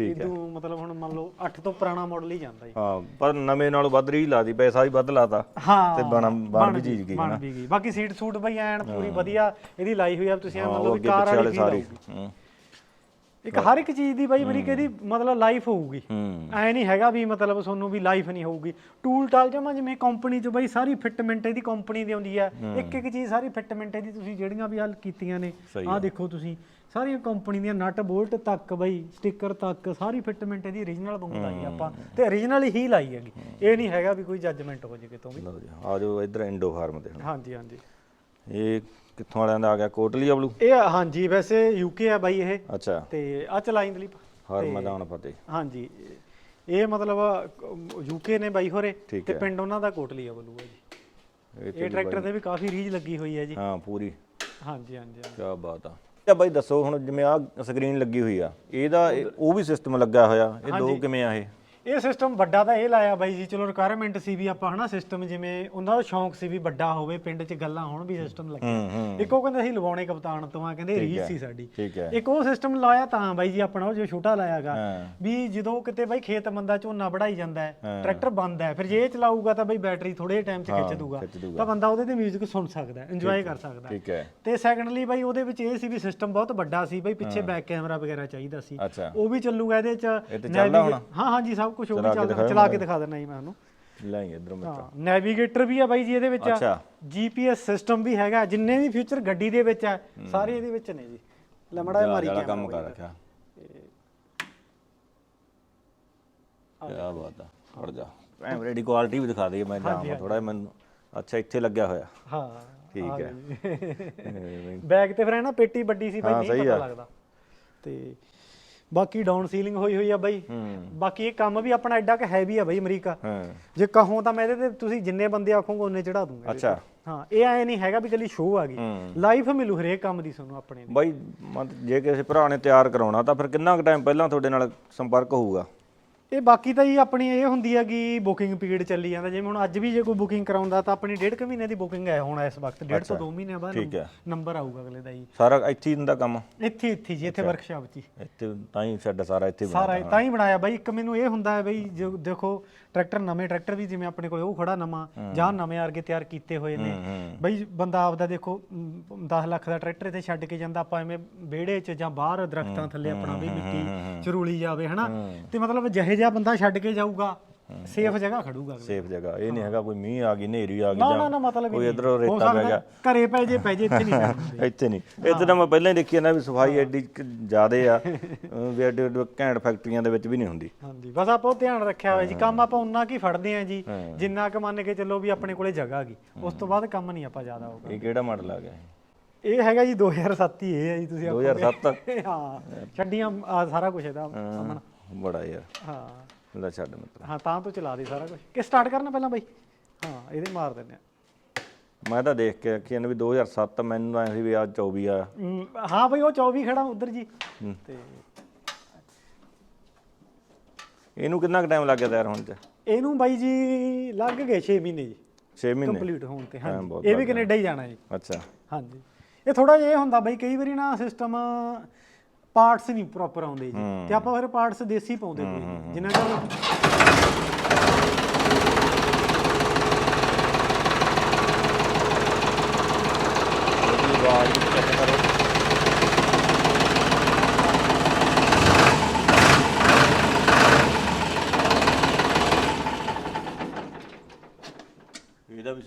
ਇਦੋਂ ਮਤਲਬ ਹੁਣ ਮੰਨ ਲਓ 8 ਤੋਂ ਪੁਰਾਣਾ ਮਾਡਲ ਹੀ ਜਾਂਦਾ ਜੀ। ਹਾਂ ਪਰ ਨਵੇਂ ਨਾਲੋਂ ਵੱਧ ਰੀ ਲਾਦੀ ਪੈਸਾ ਵੀ ਵੱਧ ਲਾਤਾ। ਹਾਂ ਤੇ ਬਣ ਬਣ ਵੀ ਚੀਜ਼ ਗਈ ਗਈ। ਬਾਕੀ ਸੀਟ ਸੂਟ ਬਈ ਐਨ ਪੂਰੀ ਵਧੀਆ ਇਹਦੀ ਲਾਈ ਹੋਈ ਆ ਤੁਸੀਂ ਐਂ ਮੰਨ ਲਓ ਕਾਰ ਵਾਲੀ ਫੀਲ ਹੂੰ। ਇੱਕ ਹਰ ਇੱਕ ਚੀਜ਼ ਦੀ ਬਾਈ ਅਮਰੀਕਾ ਦੀ ਮਤਲਬ ਲਾਈਫ ਹੋਊਗੀ। ਐ ਨਹੀਂ ਹੈਗਾ ਵੀ ਮਤਲਬ ਤੁਹਾਨੂੰ ਵੀ ਲਾਈਫ ਨਹੀਂ ਹੋਊਗੀ। ਟੂਲ ਟਾਲ ਜਮਾ ਜਿਵੇਂ ਕੰਪਨੀ ਚ ਬਾਈ ਸਾਰੀ ਫਿਟਮੈਂਟ ਇਹਦੀ ਕੰਪਨੀ ਦੀ ਆਉਂਦੀ ਹੈ। ਇੱਕ ਇੱਕ ਚੀਜ਼ ਸਾਰੀ ਫਿਟਮੈਂਟ ਇਹਦੀ ਤੁਸੀਂ ਜਿਹੜੀਆਂ ਵੀ ਹੱਲ ਕੀਤੀਆਂ ਨੇ ਆਹ ਦੇਖੋ ਤੁਸੀਂ। ਸਾਰੀਆਂ ਕੰਪਨੀ ਦੀਆਂ ਨਟ ਬੋਲਟ ਤੱਕ ਬਾਈ ਸਟicker ਤੱਕ ਸਾਰੀ ਫਿਟਮੈਂਟ ਇਹਦੀ origignal ਵਾਂਗੂ ਲਾਈ ਆਪਾਂ। ਤੇ origignal ਹੀ ਲਾਈ ਹੈਗੀ। ਇਹ ਨਹੀਂ ਹੈਗਾ ਵੀ ਕੋਈ ਜੱਜਮੈਂਟ ਹੋ ਜੇ ਕਿਤੋਂ ਵੀ। ਲਓ ਜੀ ਆ ਜਾਓ ਇੱਧਰ ਇੰਡੋ ਫਾਰਮ ਤੇ ਹਾਂਜੀ ਹਾਂਜੀ। ਇਹ ਕਿੱਥੋਂ ਵਾਲਿਆਂ ਦਾ ਆ ਗਿਆ? ਕੋਟਲੀ ਅਬਲੂ ਇਹ ਹਾਂਜੀ ਵੈਸੇ ਯੂਕੇ ਆ ਬਾਈ ਇਹ। ਅੱਛਾ। ਤੇ ਆ ਚਲਾਈਂ ਦਲੀਪ ਹਰ ਮੈਦਾਨ ਫਤਿਹ। ਹਾਂਜੀ। ਇਹ ਮਤਲਬ ਯੂਕੇ ਨੇ ਬਾਈ ਹੋਰੇ ਠੀਕ ਤੇ ਹੈ। ਪਿੰਡ ਉਹਨਾਂ ਦਾ ਕੋਟਲੀ ਆ ਬਲੂ ਜੀ। ਇਹ ਇਹ ਟਰੈਕਟਰ ਤੇ ਵੀ ਕਾਫੀ ਰੀਝ ਲੱਗੀ ਹੋਈ ਹੈ ਜੀ। ਹਾਂ ਪੂਰੀ। ਹਾਂਜੀ ਹਾਂਜੀ ਹਾਂਜੀ। ਕੀ ਬਾਤ ਆ। ਇਹ ਬਾਈ ਦੱਸੋ ਹੁਣ ਜਿਵੇਂ ਆ ਸਕਰੀਨ ਲੱਗੀ ਹੋਈ ਆ ਇਹਦਾ ਇਹ- ਉਹ ਵੀ ਸਿਸਟਮ ਲੱਗਾ ਹੋਇਆ। ਇਹ ਦੋ ਕਿਵੇਂ ਆ ਇਹ? ਇਹ ਸਿਸਟਮ ਵੱਡਾ ਤਾਂ ਇਹ ਲਾਇਆ ਬਾਈ ਜੀ ਚਲੋ ਰਿਕੁਆਇਰਮੈਂਟ ਸੀ ਵੀ ਆਪਾਂ ਹਨਾ ਸਿਸਟਮ ਜਿਵੇਂ ਉਹਨਾਂ ਦਾ ਸ਼ੌਂਕ ਸੀ ਵੀ ਵੱਡਾ ਹੋਵੇ ਪਿੰਡ 'ਚ ਗੱਲਾਂ ਹੋਣ ਵੀ ਸਿਸਟਮ ਲੱਗੇ। ਇੱਕ ਉਹ ਕਹਿੰਦੇ ਅਸੀਂ ਲਵਾਉਣੇ ਕਪਤਾਨ ਤੋਂ ਆ ਕਹਿੰਦੇ ਰੀਝ ਸੀ ਸਾਡੀ। ਇੱਕ ਉਹ ਸਿਸਟਮ ਲਾਇਆ ਤਾਂ ਬਾਈ ਜੀ ਆਪਣਾ ਉਹ ਜੋ ਛੋਟਾ ਲਾਇਆਗਾ ਵੀ ਜਦੋਂ ਕਿਤੇ ਬਾਈ ਖੇਤ ਬੰਦਾ ਝੋਨਾ ਵਢਾਈ ਜਾਂਦਾ ਹੈ ਟਰੈਕਟਰ ਬੰਦ ਹੈ ਫਿਰ ਜੇ ਇਹ ਚਲਾਊਗਾ ਤਾਂ ਬਾਈ ਬੈਟਰੀ ਥੋੜੇ ਟਾਈਮ 'ਚ ਖਿੱਚ ਦੂਗਾ। ਤਾਂ ਬੰਦਾ ਉਹਦੇ ਤੇ 뮤직 ਸੁਣ ਸਕਦਾ ਹੈ ਇੰਜੋਏ ਕਰ ਸਕਦਾ ਹੈ। ਠੀਕ ਹੈ। ਤੇ ਸੈਕੰਡਲੀ ਬਾਈ ਉਹਦੇ ਵਿੱਚ ਇਹ ਸੀ ਵੀ ਸਿਸਟਮ ਬਹੁਤ ਵੱਡਾ ਸੀ ਬਾਈ ਪਿੱਛੇ ਬੈਕ ਕੈਮਰਾ ਵਗੈਰਾ ਚਾਹੀਦਾ ਸੀ। ਉਹ ਵੀ ਚੱਲੂਗਾ ਇਹਦੇ 'ਚ? ਹਾਂ ਹਾਂ ਜੀ ਸਭ ਕੁਝ ਉਹ ਵੀ ਚੱਲਦਾ। ਚਲਾ ਕੇ ਦਿਖਾ ਦਿੰਦਾ ਜੀ ਮੈਂ ਉਹਨੂੰ ਲੈ ਇਧਰੋਂ ਮਿੱਤਰ। ਹਾਂ ਨੈਵੀਗੇਟਰ ਵੀ ਆ ਬਾਈ ਜੀ ਇਹਦੇ ਵਿੱਚ ਅੱਛਾ। ਜੀਪੀਐਸ ਸਿਸਟਮ ਵੀ ਹੈਗਾ ਜਿੰਨੇ ਵੀ ਫਿਊਚਰ ਗੱਡੀ ਦੇ ਵਿੱਚ ਹੈ। ਸਾਰੇ ਇਹਦੇ ਵਿੱਚ ਨੇ ਜੀ। ਲਮੜਾ ਮਾਰੀ ਕੈਮਰਾ ਕੰਮ ਕਰ ਰੱਖਿਆ। ਕੀ ਬਾਤ ਆ ਫੜ ਜਾ। ਕੈਮਰੇ ਦੀ ਕੁਆਲਿਟੀ ਵੀ ਦਿਖਾ ਦਈਏ ਮੈਂ ਜਾਵਾਂ ਥੋੜਾ ਮੈਨੂੰ ਅੱਛਾ ਇੱਥੇ ਲੱਗਿਆ ਹੋਇਆ। ਹਾਂ ਠੀਕ ਹੈ। ਬੈਗ ਤੇ ਫਿਰ ਇਹ ਨਾ ਪੇਟੀ ਵੱਡੀ ਸੀ ਬਾਈ ਹਾਂ, ਨਹੀਂ ਪਤਾ ਆ। ਲੱਗਦਾ। ਤੇ ਬਾਕੀ ਡਾਊਨ ਸੀਲਿੰਗ ਹੋਈ ਹੋਈ ਆ ਬਾਈ। ਬਾਕੀ ਇਹ ਕੰਮ ਵੀ ਆਪਣਾ ਐਡਾ ਕਿ ਹੈਵੀ ਆ ਬਾਈ ਅਮਰੀਕਾ। ਜੇ ਕਹੋ ਤਾਂ ਮੈਂ ਇਹਦੇ ਤੇ ਤੁਸੀਂ ਜਿੰਨੇ ਬੰਦੇ ਆਖੋਗੇ ਉਹਨੇ ਚੜਾ ਦੂੰਗਾ ਅੱਛਾ। ਹਾਂ ਇਹ ਐ ਨਹੀਂ ਹੈਗਾ ਵੀ ਕੱਲੀ ਸ਼ੋਅ ਆ ਗਈ। ਲਾਈਫ ਮਿਲੂ ਹਰੇਕ ਕੰਮ ਦੀ ਤੁਹਾਨੂੰ ਆਪਣੇ ਦੀ। ਬਾਈ ਜੇ ਕਿਸੇ ਭਰਾ ਨੇ ਤਿਆਰ ਕਰਾਉਣਾ ਤਾਂ ਫਿਰ ਕਿੰਨਾ ਕੁ ਟਾਈਮ ਪਹਿਲਾਂ ਤੁਹਾਡੇ ਨਾਲ ਸੰਪਰਕ ਹੋਊਗਾ? ਇਹ ਬਾਕੀ ਤਾਂ ਜੀ ਆਪਣੀ ਇਹ ਹੁੰਦੀ ਹੈਗੀ ਬੁਕਿੰਗ ਪੀਰੀਅਡ ਚੱਲੀ ਜਾਂਦਾ। ਜਿਵੇਂ ਹੁਣ ਅੱਜ ਵੀ ਜੇ ਕੋਈ ਬੁਕਿੰਗ ਕਰਾਉਂਦਾ ਤਾਂ ਆਪਣੀ ਡੇਢ ਕੁ ਮਹੀਨੇ ਦੀ ਬੁਕਿੰਗ ਹੈ ਹੁਣ ਇਸ ਵਕਤ। ਡੇਢ ਤੋਂ 2 ਮਹੀਨਿਆਂ ਬਾਅਦ ਠੀਕ ਹੈ। ਨੰਬਰ ਆਊਗਾ ਅਗਲੇ ਦਾ ਜੀ। ਸਾਰਾ ਇੱਥੇ ਹੀ ਹੁੰਦਾ ਕੰਮ? ਇੱਥੇ ਇੱਥੇ ਜੀ ਇੱਥੇ ਵਰਕਸ਼ਾਪ 'ਚ ਹੀ। ਇੱਥੇ ਤਾਂ ਹੀ ਸਾਡਾ ਸਾਰਾ ਇੱਥੇ ਬਣਾ ਸਾਰਾ ਤਾਂ ਹੀ ਬਣਾਇਆ ਬਾਈ। ਇੱਕ ਮੈਨੂੰ ਇਹ ਹੁੰਦਾ ਹੈ ਬਈ ਜੋ ਦੇਖੋ ਟਰੈਕਟਰ ਨਵੇਂ ਟਰੈਕਟਰ ਵੀ ਜਿਵੇਂ ਆਪਣੇ ਕੋਲ ਉਹ ਖੜਾ ਨਵਾਂ ਜਾਂ ਨਵੇਂ ਆਰਗੇ ਤਿਆਰ ਕੀਤੇ ਹੋਏ ਨੇ। ਹੂੰ ਬਈ ਬੰਦਾ ਆਪਦਾ ਦੇਖੋ 10 ਲੱਖ ਦਾ ਟਰੈਕਟਰ ਇੱਥੇ ਛੱਡ ਕੇ ਜਾਂਦਾ ਆਪਾਂ ਐਵੇਂ ਵਿਹੜੇ 'ਚ ਜਾਂ ਬਾਹਰ ਦਰਖਤਾਂ ਥੱਲੇ ਆਪਣਾ ਵੀ ਮਿੱਟੀ ਚਰੂਲੀ ਜਾਵੇ ਹਨਾ? ਤੇ ਮਤਲਬ ਜਿਹੇ ਜਿਹਾ ਬੰਦਾ ਛੱਡ ਕੇ ਜਾਊਗਾ ਸੇਫ ਜਗ੍ਹਾ ਖੜੂਗਾ। ਸੇਫ ਜਗ੍ਹਾ। ਇਹ ਨਹੀਂ ਹੈਗਾ ਕੋਈ ਮੀਂਹ ਆ ਗਈ ਹਨੇਰੀ ਆ ਗਈ ਨਾ ਨਾ ਨਾ ਮਤਲਬ ਕੋਈ ਇਧਰੋਂ ਰੇਤਾ ਪੈ ਗਿਆ। ਘਰੇ ਪੈ ਜੇ ਪੈ ਜੇ ਇੱਥੇ ਨਹੀਂ ਪੈਂਦੇ ਇੱਥੇ ਨਹੀਂ। ਇੱਥੇ ਤਾਂ ਮੈਂ ਪਹਿਲਾਂ ਹੀ ਦੇਖੀ ਨਾ ਵੀ ਸਫ਼ਾਈ ਐਡੀ ਜ਼ਿਆਦੇ ਆ। ਵੀ ਐਡੇ ਐਡੇ ਘੈਂਟ ਫੈਕਟਰੀਆਂ ਦੇ ਵਿੱਚ ਵੀ ਨਹੀਂ ਹੁੰਦੀ। ਹਾਂਜੀ ਬਸ ਆਪਾਂ ਉਹ ਧਿਆਨ ਰੱਖਿਆ ਹੋਇਆ ਜੀ। ਕੰਮ ਆਪਾਂ ਉਨਾ ਕੀ ਫੜਦੇ ਆ ਜੀ। ਜਿੰਨਾ ਕੁ ਮੰਨ ਕੇ ਚੱਲੋ ਵੀ ਆਪਣੇ ਕੋਲੇ ਜਗ੍ਹਾ ਗਈ ਉਸ ਤੋਂ ਬਾਅਦ ਕੰਮ ਨਹੀਂ ਆਪਾਂ ਜ਼ਿਆਦਾ ਹੋਊਗਾ ਇਹ ਕਿਹੜਾ ਮਾਡਲ ਆ ਗਿਆ ਇਹ? ਹੈਗਾ ਜੀ 2007 ਹੀ ਇਹ ਹੈ ਜੀ ਤੁਸੀਂ 2007 ਹਾਂ। ਛੱਡੀਆਂ ਸਾਰਾ ਕੁਝ ਇਹਦਾ ਅਮਨ। ਬੜਾ ਯਾਰ। ਹਾਂ। ਲੈ ਛੱਡ ਮਿੱਤਰ। ਹਾਂ ਤਾਂ ਤੋਂ ਚਲਾ ਦੇ ਸਾਰਾ ਕੁਝ ਕਿ ਸਟਾਰਟ ਕਰਨਾ ਪਹਿਲਾਂ ਬਾਈ? ਹਾਂ ਇਹਦੇ ਮਾਰ ਦਿੰਦੇ ਆ। ਮੈਂ ਤਾਂ ਦੇਖ ਕੇ ਆਖੀ ਜਾਂਦਾ ਵੀ 2007 ਮੈਨੂੰ ਐ ਸੀ ਵੀ ਅੱਜ 24 ਆ। ਹਮ, ਹਾਂ ਬਈ ਉਹ 24 ਖੜਾ ਉਧਰ ਜੀ। ਤੇ ਇਹਨੂੰ ਕਿੰਨਾ ਕੁ ਟਾਈਮ ਲੱਗ ਗਿਆ ਤਿਆਰ ਹੋਣ ਚ? ਇਹਨੂੰ ਬਾਈ ਜੀ ਲੱਗ ਗਏ 6 ਮਹੀਨੇ ਜੀ। 6 ਮਹੀਨੇ? ਕੰਪਲੀਟ ਹੋਣ ਤੇ ਹਾਂ, ਬਹੁਤ ਇਹ ਵੀ ਕੈਨੇਡਾ ਹੀ ਜਾਣਾ ਜੀ। ਅੱਛਾ। ਹਾਂਜੀ। ਇਹ ਥੋੜਾ ਜਿਹਾ ਇਹ ਹੁੰਦਾ ਬਈ ਕਈ ਵਾਰੀ ਨਾ ਸਿਸਟਮ ਪਾਰਟਸ ਨਹੀਂ ਪ੍ਰੋਪਰ ਆਉਂਦੇ ਜੀ। ਤੇ ਆਪਾਂ ਫਿਰ ਪਾਰਟਸ ਦੇਸੀ ਪਾਉਂਦੇ ਕੋਈ ਜਿੰਨਾ ਚਿਰ ਉਹਦੀ ਆਵਾਜ਼ ਵੀ ਚੈੱਕ ਕਰੋ ਇਹਦਾ ਵੀ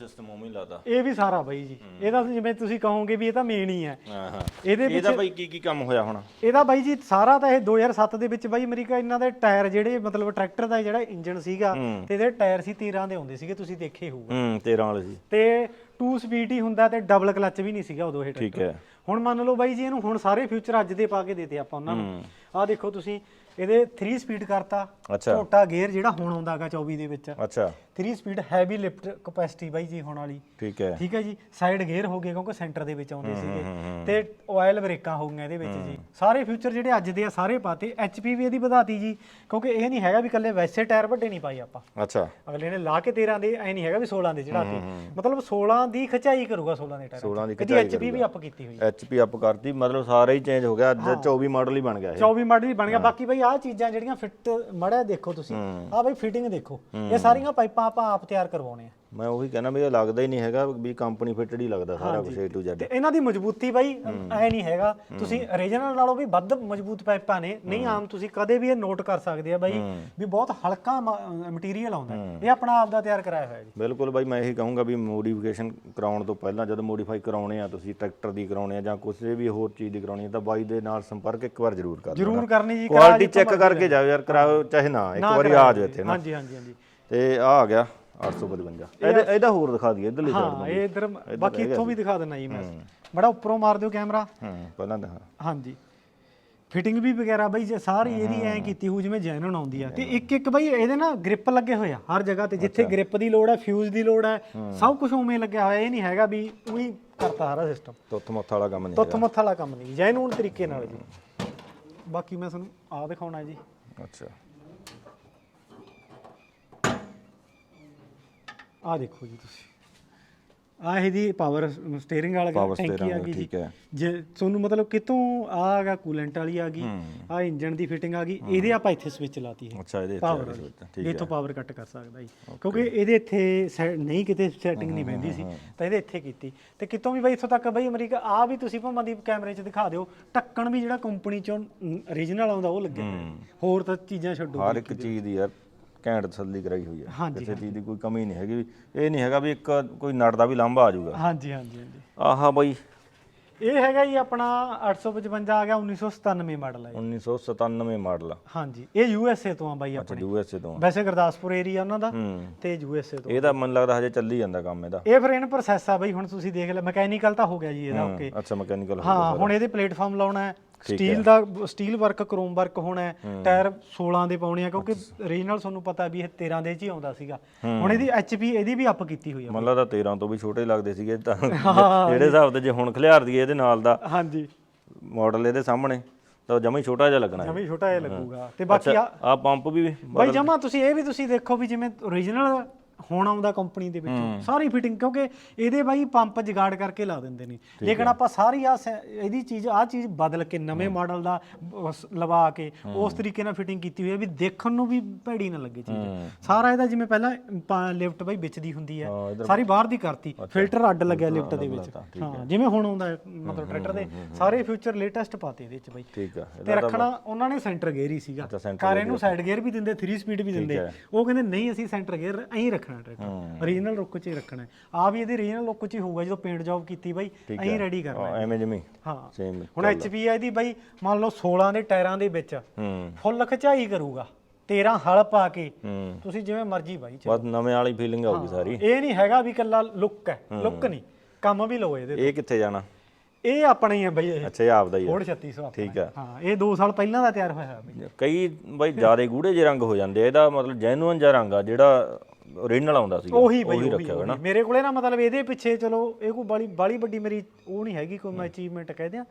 ਲੱਗਦਾ ਇਹ ਵੀ ਸਾਰਾ ਬਈ ਜੀ। ਇਹਦਾ ਜਿਵੇਂ ਤੁਸੀਂ ਕਹੋਗੇ ਵੀ ਇਹ ਤਾਂ ਮੇਨ ਹੀ ਹੈ। ਹਾਂ ਹਾਂ ਇਹਦੇ ਇਹਦਾ ਬਾਈ ਕੀ ਕੀ ਕੰਮ ਹੋਇਆ ਹੁਣ? ਇਹਦਾ ਬਾਈ ਜੀ ਸਾਰਾ ਤਾਂ ਇਹ 2007 ਦੇ ਵਿੱਚ ਬਾਈ ਅਮਰੀਕਾ ਇਹਨਾਂ ਦੇ ਟਾਇਰ ਜਿਹੜੇ ਮਤਲਬ ਟਰੈਕਟਰ ਦਾ ਜਿਹੜਾ ਇੰਜਨ ਸੀਗਾ ਤੇ ਇਹਦੇ ਟਾਇਰ ਸੀ 13 ਦੇ ਹੁੰਦੇ ਸੀਗੇ ਤੁਸੀਂ ਦੇਖੇ ਹੋਊਗਾ। ਹੂੰ 13 ਵਾਲੇ ਸੀ। ਤੇ 2 ਸਪੀਡ ਹੀ ਹੁੰਦਾ ਤੇ ਡਬਲ ਕਲੱਚ ਵੀ ਨਹੀਂ ਸੀਗਾ ਉਦੋਂ ਇਹ ਠੀਕ ਟਰੈਕਟਰ। ਹੈ। ਹੁਣ ਮੰਨ ਲਓ ਬਾਈ ਜੀ ਇਹਨੂੰ ਹੁਣ ਸਾਰੇ ਫਿਊਚਰ ਅੱਜ ਦੇ ਪਾ ਕੇ ਦੇਤੇ ਆਪਾਂ ਉਹਨਾਂ ਨੂੰ। ਆਹ ਦੇਖੋ ਤੁਸੀਂ ਇਹਦੇ 3 ਸਪੀਡ ਕਰਤਾ ਅੱਛਾ। ਛੋਟਾ ਗੇਅਰ ਜਿਹੜਾ ਹੁਣ ਆਉਂਦਾਗਾ 24 ਦੇ ਵਿੱਚ। ਅੱਛਾ। 3 ਸਪੀਡ ਹੈਵੀ ਲਿਫਟ ਕਪੈਸਿਟੀ ਬਾਈ ਜੀ ਹੁਣ ਵਾਲੀ। ਠੀਕ ਹੈ। ਠੀਕ ਹੈ ਜੀ? ਸਾਈਡ ਗੇਅਰ ਹੋ ਗਏ ਕਿਉਂਕਿ ਸੈਂਟਰ ਦੇ ਵਿੱਚ ਆਉਂਦੇ ਸੀਗੇ। ਤੇ ਆਇਲ ਬ੍ਰੇਕਾਂ ਹੋ ਗਈਆਂ ਇਹਦੇ ਵਿੱਚ ਜੀ। ਸਾਰੇ ਫਿਊਚਰ ਜਿਹੜੇ ਅੱਜ ਦੇ ਆ ਸਾਰੇ ਪਾਤੇ ਐਚਪੀ ਵੀ ਇਹਦੀ ਵਧਾਤੀ ਜੀ। ਕਿਉਂਕਿ ਇਹ ਨਹੀਂ ਹੈਗਾ ਵੀ ਕੱਲੇ ਵੈਸੇ ਟਾਇਰ ਵੱਡੇ ਨਹੀਂ ਪਾਏ ਆਪਾਂ। ਅੱਛਾ। ਅਗਲੇ ਨੇ ਲਾ ਕੇ 13 ਦੇ ਐ ਨਹੀਂ ਹੈਗਾ ਵੀ 16 ਦੇ ਚੜਾਤੇ ਮਤਲਬ 16 ਦੀ ਖਚਾਈ ਕਰੂਗਾ 16 ਦੇ ਟਾਇਰ 16 ਦੀ ਇਹਦੀ ਐਚਪੀ ਵੀ ਅਪ ਕੀਤੀ ਹੋਈ ਐਚਪੀ ਅਪ ਕਰਤੀ ਮਤਲਬ ਸਾਰਾ ਹੀ ਚੇਂਜ ਹੋ ਗਿਆ। ਅੱਜ 24 ਮਾਡਲ ਹੀ ਬਣ ਗਿਆ ਇਹ। 24 ਮਾਡਲ ਹੀ ਬਣ ਗਿਆ। ਬਾਕੀ ਬਈ ਆਹ ਚੀਜ਼ਾਂ ਜਿਹੜੀਆਂ ਫਿੱਟ ਮੜਿਆ ਦੇਖੋ ਤੁਸੀਂ ਆਹ ਬਈ ਫਿਟਿੰਗ ਦੇਖੋ ਇਹ ਸਾਰੀਆਂ ਪਾਈਪਾਂ ਆਪਾਂ ਆਪ ਤਿਆਰ ਕਰਵਾਉਣੇ ਆ। ਮੈਂ ਉਹੀ ਕਹਿੰਦਾ ਵੀ ਇਹ ਲੱਗਦਾ ਹੀ ਨਹੀਂ ਹੈਗਾ ਵੀ ਕੰਪਨੀ ਫਿਟਡ ਹੀ ਲੱਗਦਾ ਸਾਰਾ ਕੁਝ A to Z ਤੇ ਇਹਨਾਂ ਦੀ ਮਜ਼ਬੂਤੀ ਬਾਈ ਐ ਨਹੀਂ ਹੈਗਾ। ਤੁਸੀਂ ਓਰੀਜਨਲ ਨਾਲੋਂ ਵੀ ਵੱਧ ਮਜ਼ਬੂਤ ਪਾਈਪਾਂ ਨੇ। ਨਹੀਂ ਆਮ ਤੁਸੀਂ ਕਦੇ ਵੀ ਇਹ ਨੋਟ ਕਰ ਸਕਦੇ ਆ ਬਾਈ ਵੀ ਬਹੁਤ ਹਲਕਾ ਮਟੀਰੀਅਲ ਆਉਂਦਾ। ਇਹ ਆਪਣਾ ਆਪ ਦਾ ਤਿਆਰ ਕਰਾਇਆ ਹੋਇਆ ਜੀ। ਬਿਲਕੁਲ ਬਾਈ ਮੈਂ ਇਹੀ ਕਹੂੰਗਾ ਵੀ ਮੋਡੀਫਿਕੇਸ਼ਨ ਕਰਾਉਣ ਤੋਂ ਪਹਿਲਾਂ ਜਦੋਂ ਮੋਡੀਫਾਈ ਕਰਾਉਣੇ ਆ ਤੁਸੀਂ ਟਰੈਕਟਰ ਦੀ ਕਰਾਉਣੇ ਆ ਜਾਂ ਕਿਸੇ ਵੀ ਹੋਰ ਚੀਜ਼ ਦੀ ਕਰਾਉਣੀ ਆ ਤਾਂ ਬਾਈ ਦੇ ਨਾਲ ਸੰਪਰਕ ਇੱਕ ਵਾਰ ਜ਼ਰੂਰ ਕਰ ਜ਼ਰੂਰ ਕਰਨੀ ਜੀ ਕੁਆਲਿਟੀ ਚੈੱਕ ਕਰਕੇ ਜਾਓ ਯਾਰ ਕਰਾਓ ਚਾਹੇ ਨਾ ਇੱਕ ਵਾਰੀ ਆ ਜਾਓ ਇੱਥੇ ਨਾ। ਹਾਂਜੀ ਹਾਂਜੀ ਹਾਂਜੀ। ਤੇ ਆ ਆ ਗਿਆ। 855 ਇਹਦੇ ਇਹਦਾ ਹੋਰ ਦਿਖਾ ਦਈਏ ਇਧਰਲੀ ਸਾਈਡ ਹਾਂ ਇਹ ਇਧਰ ਬਾਕੀ ਇੱਥੋਂ ਵੀ ਦਿਖਾ ਦਿੰਦਾ ਜੀ ਮੈਂ। ਬੜਾ ਉੱਪਰੋਂ ਮਾਰ ਦਿਓ ਕੈਮਰਾ। ਹੂੰ ਪਹਿਲਾਂ ਦਿਖਾ। ਹਾਂਜੀ। ਫਿਟਿੰਗ ਵੀ ਵਗੈਰਾ ਬਈ ਜੇ ਸਾਰੀ ਇਹਦੀ ਐ ਕੀਤੀ ਹੋਊ ਜਿਵੇਂ ਜੈਨੂਨ ਆਉਂਦੀ ਆ। ਤੇ ਇੱਕ ਇੱਕ ਬਈ ਇਹਦੇ ਨਾ ਗ੍ਰਿਪ ਲੱਗੇ ਹੋਏ ਆ ਹਰ ਜਗ੍ਹਾ ਤੇ ਜਿੱਥੇ ਗ੍ਰਿਪ ਦੀ ਲੋੜ ਹੈ ਫਿਊਜ਼ ਦੀ ਲੋੜ ਹੈ ਸਭ ਕੁਝ ਉਵੇਂ ਲੱਗਿਆ ਹੋਇਆ ਇਹ ਨਹੀਂ ਹੈਗਾ ਵੀ ਉਹੀ ਕਰਤਾ ਸਾਰਾ ਸਿਸਟਮ ਤੁੱਥ ਮੱਥ ਵਾਲਾ ਕੰਮ ਨਹੀਂ ਤੁੱਥ ਮੱਥ ਵਾਲਾ ਕੰਮ ਨਹੀਂ ਜੈਨੂਨ ਤਰੀਕੇ ਨਾਲ ਜੀ। ਬਾਕੀ ਮੈਂ ਤੁਹਾਨੂੰ ਆ ਦਿਖਾਉਣਾ ਜੀ। ਅੱਛਾ। ਆ ਦੇਖੋ ਜੀ ਤੁਸੀਂ। ਆ ਇਹਦੀ ਪਾਵਰ ਸਟੀਅਰਿੰਗ ਵਾਲਾ Power ਟੈਂਕੀ steering ਆ ਗਈ ਜੀ। ਠੀਕ ਹੈ। ਜੇ ਤੁਹਾਨੂੰ ਮਤਲਬ ਕਿਤੋਂ ਆ ਹੈਗਾ ਕੂਲੈਂਟ ਵਾਲੀ ਆ ਗਈ ਆ ਇੰਜਨ ਦੀ ਫਿਟਿੰਗ ਆ ਗਈ ਇਹਦੇ ਆਪਾਂ ਇੱਥੇ ਸਵਿਚ ਲਾਤੀ ਹੈ। ਅੱਛਾ ਇਹਦੇ ਇੱਥੇ ਪਾਵਰ ਠੀਕ ਇੱਥੋਂ ਪਾਵਰ ਕੱਟ ਕਰ ਸਕਦਾ ਜੀ। ਕਿਉਂਕਿ ਇਹਦੇ ਇੱਥੇ ਸੈ- ਨਹੀਂ ਕਿਤੇ ਸੈਟਿੰਗ ਨਹੀਂ ਬੈਂਦੀ ਸੀ। ਤਾਂ ਇਹਦੇ ਇੱਥੇ ਕੀਤੀ। ਤੇ ਕਿਤੋਂ ਵੀ ਬਈ ਇੱਥੋਂ ਤੱਕ ਬਈ ਅਮਰੀਕਾ ਆ ਵੀ ਤੁਸੀਂ ਭਾਵੇਂ ਦੀ ਕੈਮਰੇ 'ਚ ਦਿਖਾ ਦਿਓ ਟੱਕਣ ਵੀ ਜਿਹੜਾ ਕੰਪਨੀ 'ਚੋਂ origignal ਆਉਂਦਾ ਉਹ ਲੱਗਿਆ ਹੋਇਆ। ਹੋਰ ਤਾਂ ਚੀਜ਼ਾਂ ਛੱਡੋ ਹਰ ਇੱਕ ਚੀਜ਼ ਦੀ ਯਾਰ ਘੈਂਟ ਤਸੱਲੀ ਕਰਾਈ ਹੋਈ ਹੈ। ਹਾਂਜੀ, ਕਿਸੇ ਚੀਜ਼ ਦੀ ਕੋਈ ਕਮੀ ਨਹੀਂ ਹੈਗੀ ਇਹ ਨਹੀਂ ਹੈਗਾ ਵੀ ਇੱਕ ਕੋਈ ਨਟ ਦਾ ਵੀ ਲਾਂਭਾ ਆ ਜਾਊਗਾ। ਹਾਂਜੀ ਹਾਂਜੀ ਹਾਂਜੀ। ਆਹਾ ਬਾਈ। ਇਹ ਹੈਗਾ ਜੀ ਆਪਣਾ 855 ਆ ਗਿਆ 1997 ਮਾਡਲ ਹੈ ਜੀ। 1997 ਮਾਡਲ ਹਾਂਜੀ ਇਹ ਯੂ ਏ ਤੋਂ ਆ ਬਾਈ ਅੱਛਾ ਆਪਣੇ। ਯੂਐਸਏ ਤੋਂ ਆ। ਵੈਸੇ ਗੁਰਦਾਸਪੁਰ ਏਰੀਆ ਉਹਨਾਂ ਦਾ ਹੂੰ। ਤੇ ਯੂ ਏ ਤੋਂ ਇਹਦਾ ਮੈਨੂੰ ਲੱਗਦਾ ਹਜੇ ਚੱਲੀ ਜਾਂਦਾ ਕੰਮ ਇਹਦਾ। ਇਹ ਫਿਰ ਇਹਨਾਂ ਪ੍ਰੋਸੈਸ ਆ ਬਾਈ ਹੁਣ ਤੁਸੀਂ ਦੇਖ ਲੈ ਮਕੈਨੀਕਲ ਤਾਂ ਹੋ ਗਿਆ ਜੀ ਇਹਦਾ ਓਕੇ ਅੱਛਾ ਮਕੈਨੀਕਲ ਹਾਂ ਹੁਣ ਇਹਦੇ ਪਲੇਟਫਾਰਮ ਲਾਉਣਾ ਹੈ। ਸਟੀਲ ਦਾ ਸਟੀਲ ਵਰਕ ਕ੍ਰੋਮ ਵਰਕ ਹੋਣਾ ਹੈ ਟਾਇਰ 16 ਦੇ ਪਾਉਣੇ ਆ ਕਿਉਂਕਿ ਰੀਜਨਲ ਤੁਹਾਨੂੰ ਪਤਾ ਵੀ ਇਹ 13 ਦੇ ਚ ਹੀ ਆਉਂਦਾ ਸੀਗਾ। ਹੁਣ ਇਹਦੀ ਐਚਪੀ ਇਹਦੀ ਵੀ ਅਪ ਕੀਤੀ ਹੋਈ ਆ। ਮੈਨੂੰ ਲੱਗਦਾ 13 ਤੋਂ ਵੀ ਛੋਟੇ ਲੱਗਦੇ ਸੀਗੇ ਤਾਂ ਜਿਹੜੇ ਹਿਸਾਬ ਤੇ ਜੇ ਹੁਣ ਖਿਲਾਰ ਦਈਏ ਇਹਦੇ ਨਾਲ ਦਾ ਹਾਂਜੀ। ਮਾਡਲ ਇਹਦੇ ਸਾਹਮਣੇ ਤਾਂ ਜਮਾ ਹੀ ਛੋਟਾ ਜਿਹਾ ਲੱਗਣਾ ਹੈ। ਜਮੀ ਛੋਟਾ ਜਿਹਾ ਲੱਗੂਗਾ। ਤੇ ਬਾਕੀ ਆ ਆ ਪੰਪ ਵੀ ਬਾਈ ਜਮਾ ਤੁਸੀਂ ਇਹ ਵੀ ਤੁਸੀਂ ਦੇਖੋ ਵੀ ਜਿਵੇਂ origignal ਹੁਣ ਆਉਂਦਾ ਕੰਪਨੀ ਦੇ ਵਿੱਚੋਂ। ਸਾਰੀ ਫਿਟਿੰਗ ਕਿਉਂਕਿ ਇਹਦੇ ਬਾਈ ਪੰਪ ਜਗਾੜ ਕਰਕੇ ਲਾ ਦਿੰਦੇ ਨੇ। ਲੇਕਿਨ ਆਪਾਂ ਸਾਰੀ ਆ ਇਹਦੀ ਚੀਜ਼ ਆ ਚੀਜ਼ ਬਦਲ ਕੇ ਨਵੇਂ ਮਾਡਲ ਦਾ ਲਵਾ ਕੇ ਉਸ ਤਰੀਕੇ ਨਾਲ ਫਿਟਿੰਗ ਕੀਤੀ ਹੋਈ ਹੈ ਵੀ ਦੇਖਣ ਨੂੰ ਵੀ ਭੈੜੀ ਨਾ ਲੱਗੇ ਚੀਜ਼। ਸਾਰਾ ਇਹਦਾ ਜਿਵੇਂ ਪਹਿਲਾਂ ਲਿਫਟ ਬਾਈ ਵਿੱਚ ਦੀ ਹੁੰਦੀ ਹੈ। ਸਾਰੀ ਬਾਹਰ ਦੀ ਕਰਤੀ। ਫਿਲਟਰ ਅੱਡ ਲੱਗਿਆ ਲਿਫਟ ਦੇ ਵਿੱਚ। ਹਾਂ ਜਿਵੇਂ ਹੁਣ ਆਉਂਦਾ ਮਤਲਬ ਟਰੈਕਟਰ ਦੇ ਸਾਰੇ ਫਿਊਚਰ ਲੇਟੈਸਟ ਪਾਤੇ ਇਹਦੇ ਵਿੱਚ ਬਾਈ। ਠੀਕ ਆ। ਤੇ ਰੱਖਣਾ ਉਹਨਾਂ ਨੇ ਸੈਂਟਰ ਗੇਅਰ ਹੀ ਸੀਗਾ। ਕਾਰ ਇਹਨੂੰ ਸਾਈਡ ਗੇਅਰ ਵੀ ਦਿੰਦੇ 3 ਸਪੀਡ ਵੀ ਦਿੰਦੇ। ਉਹ ਕਹਿੰਦੇ ਨਹੀਂ ਅਸੀਂ ਸੈਂਟਰ ਗੇਅਰ ਐਂ ਰੱਖਣਾ ਟਰੈਕਟਰ। ਓਰੀਜਨਲ ਲੁੱਕ 'ਚ ਹੀ ਰੱਖਣਾ ਆ ਵੀ ਇਹਦੀ ਓਰੀਜਨਲ ਲੁੱਕ 'ਚ ਹੀ ਹੋਊਗਾ ਜਦੋਂ ਪੇਂਟ ਜੌਬ ਕੀਤੀ ਬਾਈ ਐਂ ਰੈਡੀ ਕਰਨਾ ਹਾਂ, ਐਵੇਂ ਜਿਵੇਂ ਹਾਂ। ਸੇਮ ਹੁਣ ਐਚਪੀ ਦੀ ਬਾਈ ਮੰਨ ਲਓ 16 ਦੇ ਟਾਇਰਾਂ ਦੇ ਵਿੱਚ ਹੂੰ। ਫੁੱਲ ਖਚਾਈ ਕਰੂਗਾ 13 ਹਲ ਪਾ ਕੇ। ਹੂੰ। ਤੁਸੀਂ ਜਿਵੇਂ ਮਰਜ਼ੀ ਬਾਈ ਚਲੋ। ਬਸ ਨਵੇਂ ਵਾਲੀ ਫੀਲਿੰਗ ਆਊਗੀ ਸਾਰੀ। ਇਹ ਨਹੀਂ ਹੈਗਾ ਵੀ ਕੱਲਾ ਲੁੱਕ ਹੈ। ਲੁੱਕ ਨਹੀਂ। ਕੰਮ ਵੀ ਲਓ ਇਹਦੇ ਇਹ ਕਿੱਥੇ ਜਾਣਾ? ਇਹ ਆਪਣਾ ਹੀ ਹੈ ਬਾਈ ਇਹ। ਅੱਛਾ ਇਹ ਆਪਦਾ ਹੀ ਆ ਫੋੜ 3600 ਆਪਣਾ। ਠੀਕ ਆ ਹਾਂ ਇਹ 2 ਸਾਲ ਪਹਿਲਾਂ ਦਾ ਤਿਆਰ ਹੋਇਆ ਹੈ ਬਾਈ। ਕਈ ਬਾਈ ਜ਼ਿਆਦਾ ਗੂੜੇ ਜਿਹੇ ਰੰਗ ਹੋ ਜਾਂਦੇ ਇਹਦਾ ਮਤਲਬ ਜੈਨੂਅਨ ਜਿਹਾ ਰੰਗ ਆ ਜਿਹੜਾ ਓਰੀਜਨਲ ਆਉਂਦਾ ਸੀ ਉਹੀ ਬਈ ਰੱਖਿਆ ਹੋਇਆ ਨਾ। ਮੇਰੇ ਕੋਲੇ ਨਾ ਮਤਲਬ ਇਹਦੇ ਪਿੱਛੇ ਚਲੋ ਇਹ ਕੋਈ ਬਾਲੀ ਬਾਲੀ ਵੱਡੀ ਮੇਰੀ ਉਹ ਨਹੀਂ ਹੈਗੀ ਕੋਈ ਮੈਂ ਅਚੀਵਮੈਂਟ ਕਹਿ ਦਿਆਂ।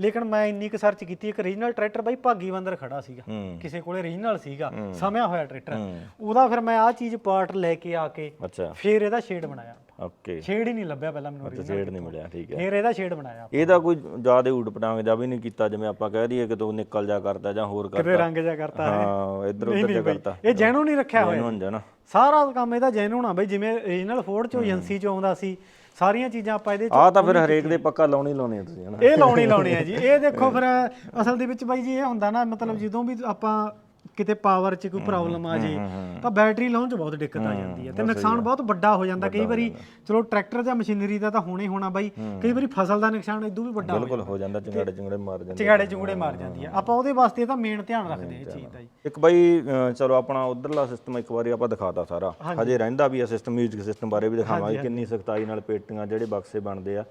ਲੇਕਿਨ ਮੈਂ ਇੰਨੀ ਕੁ ਸਰਚ ਕੀਤੀ ਇੱਕ ਰੀਜਨਲ ਟਰੈਕਟਰ ਬਾਈ ਭਾਗੀ ਬੰਦਰ ਖੜਾ ਸੀਗਾ। ਕਿਸੇ ਕੋਲੇ ਰੀਜਨਲ ਸੀਗਾ ਸਮਿਆ ਹੋਇਆ ਟਰੈਕਟਰ ਉਹਦਾ ਫਿਰ ਮੈਂ ਆਹ ਚੀਜ਼ ਪਾਰਟ ਲੈ ਕੇ ਆ ਕੇ ਫਿਰ ਇਹਦਾ ਸ਼ੇਡ ਬਣਾਇਆ। ਓਕੇ ਸ਼ੇਡ ਹੀ ਨਹੀਂ ਲੱਭਿਆ ਪਹਿਲਾਂ ਮੈਨੂੰ ਤੇ ਛੇੜ ਨਹੀਂ ਮਿਲਿਆ ਠੀਕ ਹੈ। ਫਿਰ ਇਹਦਾ ਸ਼ੇਡ ਬਣਾਇਆ ਇਹਦਾ ਕੋਈ ਜ਼ਿਆਦਾ ਊਟ ਪਟਾਂਗ ਜਾ ਵੀ ਨਹੀਂ ਕੀਤਾ ਜਿਵੇਂ ਆਪਾਂ ਕਹਿ ਦਈਏ ਕਿ ਤੂੰ ਨਿਕਲ ਜਾ ਕਰਦਾ ਜਾਂ ਹੋਰ ਕਿਤੇ ਕਰਦਾ ਰੰਗ ਜਿਹਾ ਕਰਤਾ ਹੈ ਹਾਂ ਇੱਧਰ ਉੱਧਰ ਜਾ ਕਰਤਾ। ਇਹ ਜੈਨੂ ਨਹੀਂ ਰੱਖਿਆ ਹੋਇਆ। ਜੈਨੂਅਨ ਜਾ ਨਾ। ਸਾਰਾ ਕੰਮ ਇਹਦਾ ਜੈਨੂਨ ਆ ਬਈ ਜਿਵੇਂ ਰੀਜਨਲ ਫੋਰਡ ਚੋਂ ਏਜੰਸੀ ਚੋਂ ਆਉਂਦਾ ਸੀ ਸਾਰੀਆਂ ਚੀਜ਼ਾਂ ਆਪਾਂ ਇਹਦੇ ਚ ਆ ਤਾਂ ਫਿਰ ਹਰੇਕ ਦੇ ਪੱਕਾ ਲਾਉਣੀ ਲਾਉਣੀ ਆ ਤੁਸੀਂ ਹਨਾ। ਇਹ ਲਾਉਣੀ ਲਾਉਣੀ ਹੈ ਜੀ। ਇਹ ਦੇਖੋ ਫਿਰ ਅਸਲ ਦੇ ਵਿੱਚ ਬਾਈ ਜੀ ਇਹ ਹੁੰਦਾ ਨਾ ਮਤਲਬ ਜਦੋਂ ਵੀ ਆਪਾਂ ਕਿਤੇ ਪਾਵਰ 'ਚ ਕੋਈ ਪ੍ਰੋਬਲਮ ਆ ਜੇ ਤਾਂ ਬੈਟਰੀ ਲਾਉਣ 'ਚ ਬਹੁਤ ਦਿੱਕਤ ਆ ਜਾਂਦੀ ਹੈ। ਤੇ ਨੁਕਸਾਨ ਬਹੁਤ ਵੱਡਾ ਹੋ ਜਾਂਦਾ। ਕਈ ਵਾਰੀ ਚਲੋ ਟਰੈਕਟਰ ਜਾਂ ਮਸ਼ੀਨਰੀ ਦਾ ਤਾਂ ਹੋਣਾ ਹੋਣਾ ਬਾਈ। ਕਈ ਵਾਰੀ ਫਸਲ ਦਾ ਨੁਕਸਾਨ ਇਦੋਂ ਵੀ ਵੱਡਾ ਬਿਲਕੁਲ ਹੋ ਜਾਂਦਾ ਚਿੰਗਾੜੇ ਚਿੰਗੜੇ ਮਾਰ ਜਾਂਦੇ ਚਿਗਾੜੇ ਚੁੰਗੜੇ ਮਾਰ ਜਾਂਦੀ ਆ। ਆਪਾਂ ਉਹਦੇ ਵਾਸਤੇ ਤਾਂ ਮੇਨ ਧਿਆਨ ਰੱਖਦੇ ਆ ਇਹ ਚੀਜ਼ ਦਾ ਜੀ ਇੱਕ ਬਾਈ ਚਲੋ ਆਪਣਾ ਉਧਰਲਾ ਸਿਸਟਮ ਇੱਕ ਵਾਰੀ ਆਪਾਂ ਦਿਖਾਤਾ ਸਾਰਾ। ਹਜੇ। ਰਹਿੰਦਾ ਵੀ ਆ ਸਿਸਟਮ ਮਿਊਜ਼ਿਕ ਸਿਸਟਮ ਬਾਰੇ ਵੀ ਦਿਖਾਵਾਂਗੇ। ਕਿੰਨੀ ਸਖਤਾਈ ਨਾਲ ਪੇਟੀਆਂ ਜਿਹੜੇ ਬਕਸੇ ਬਣਦੇ ਆ।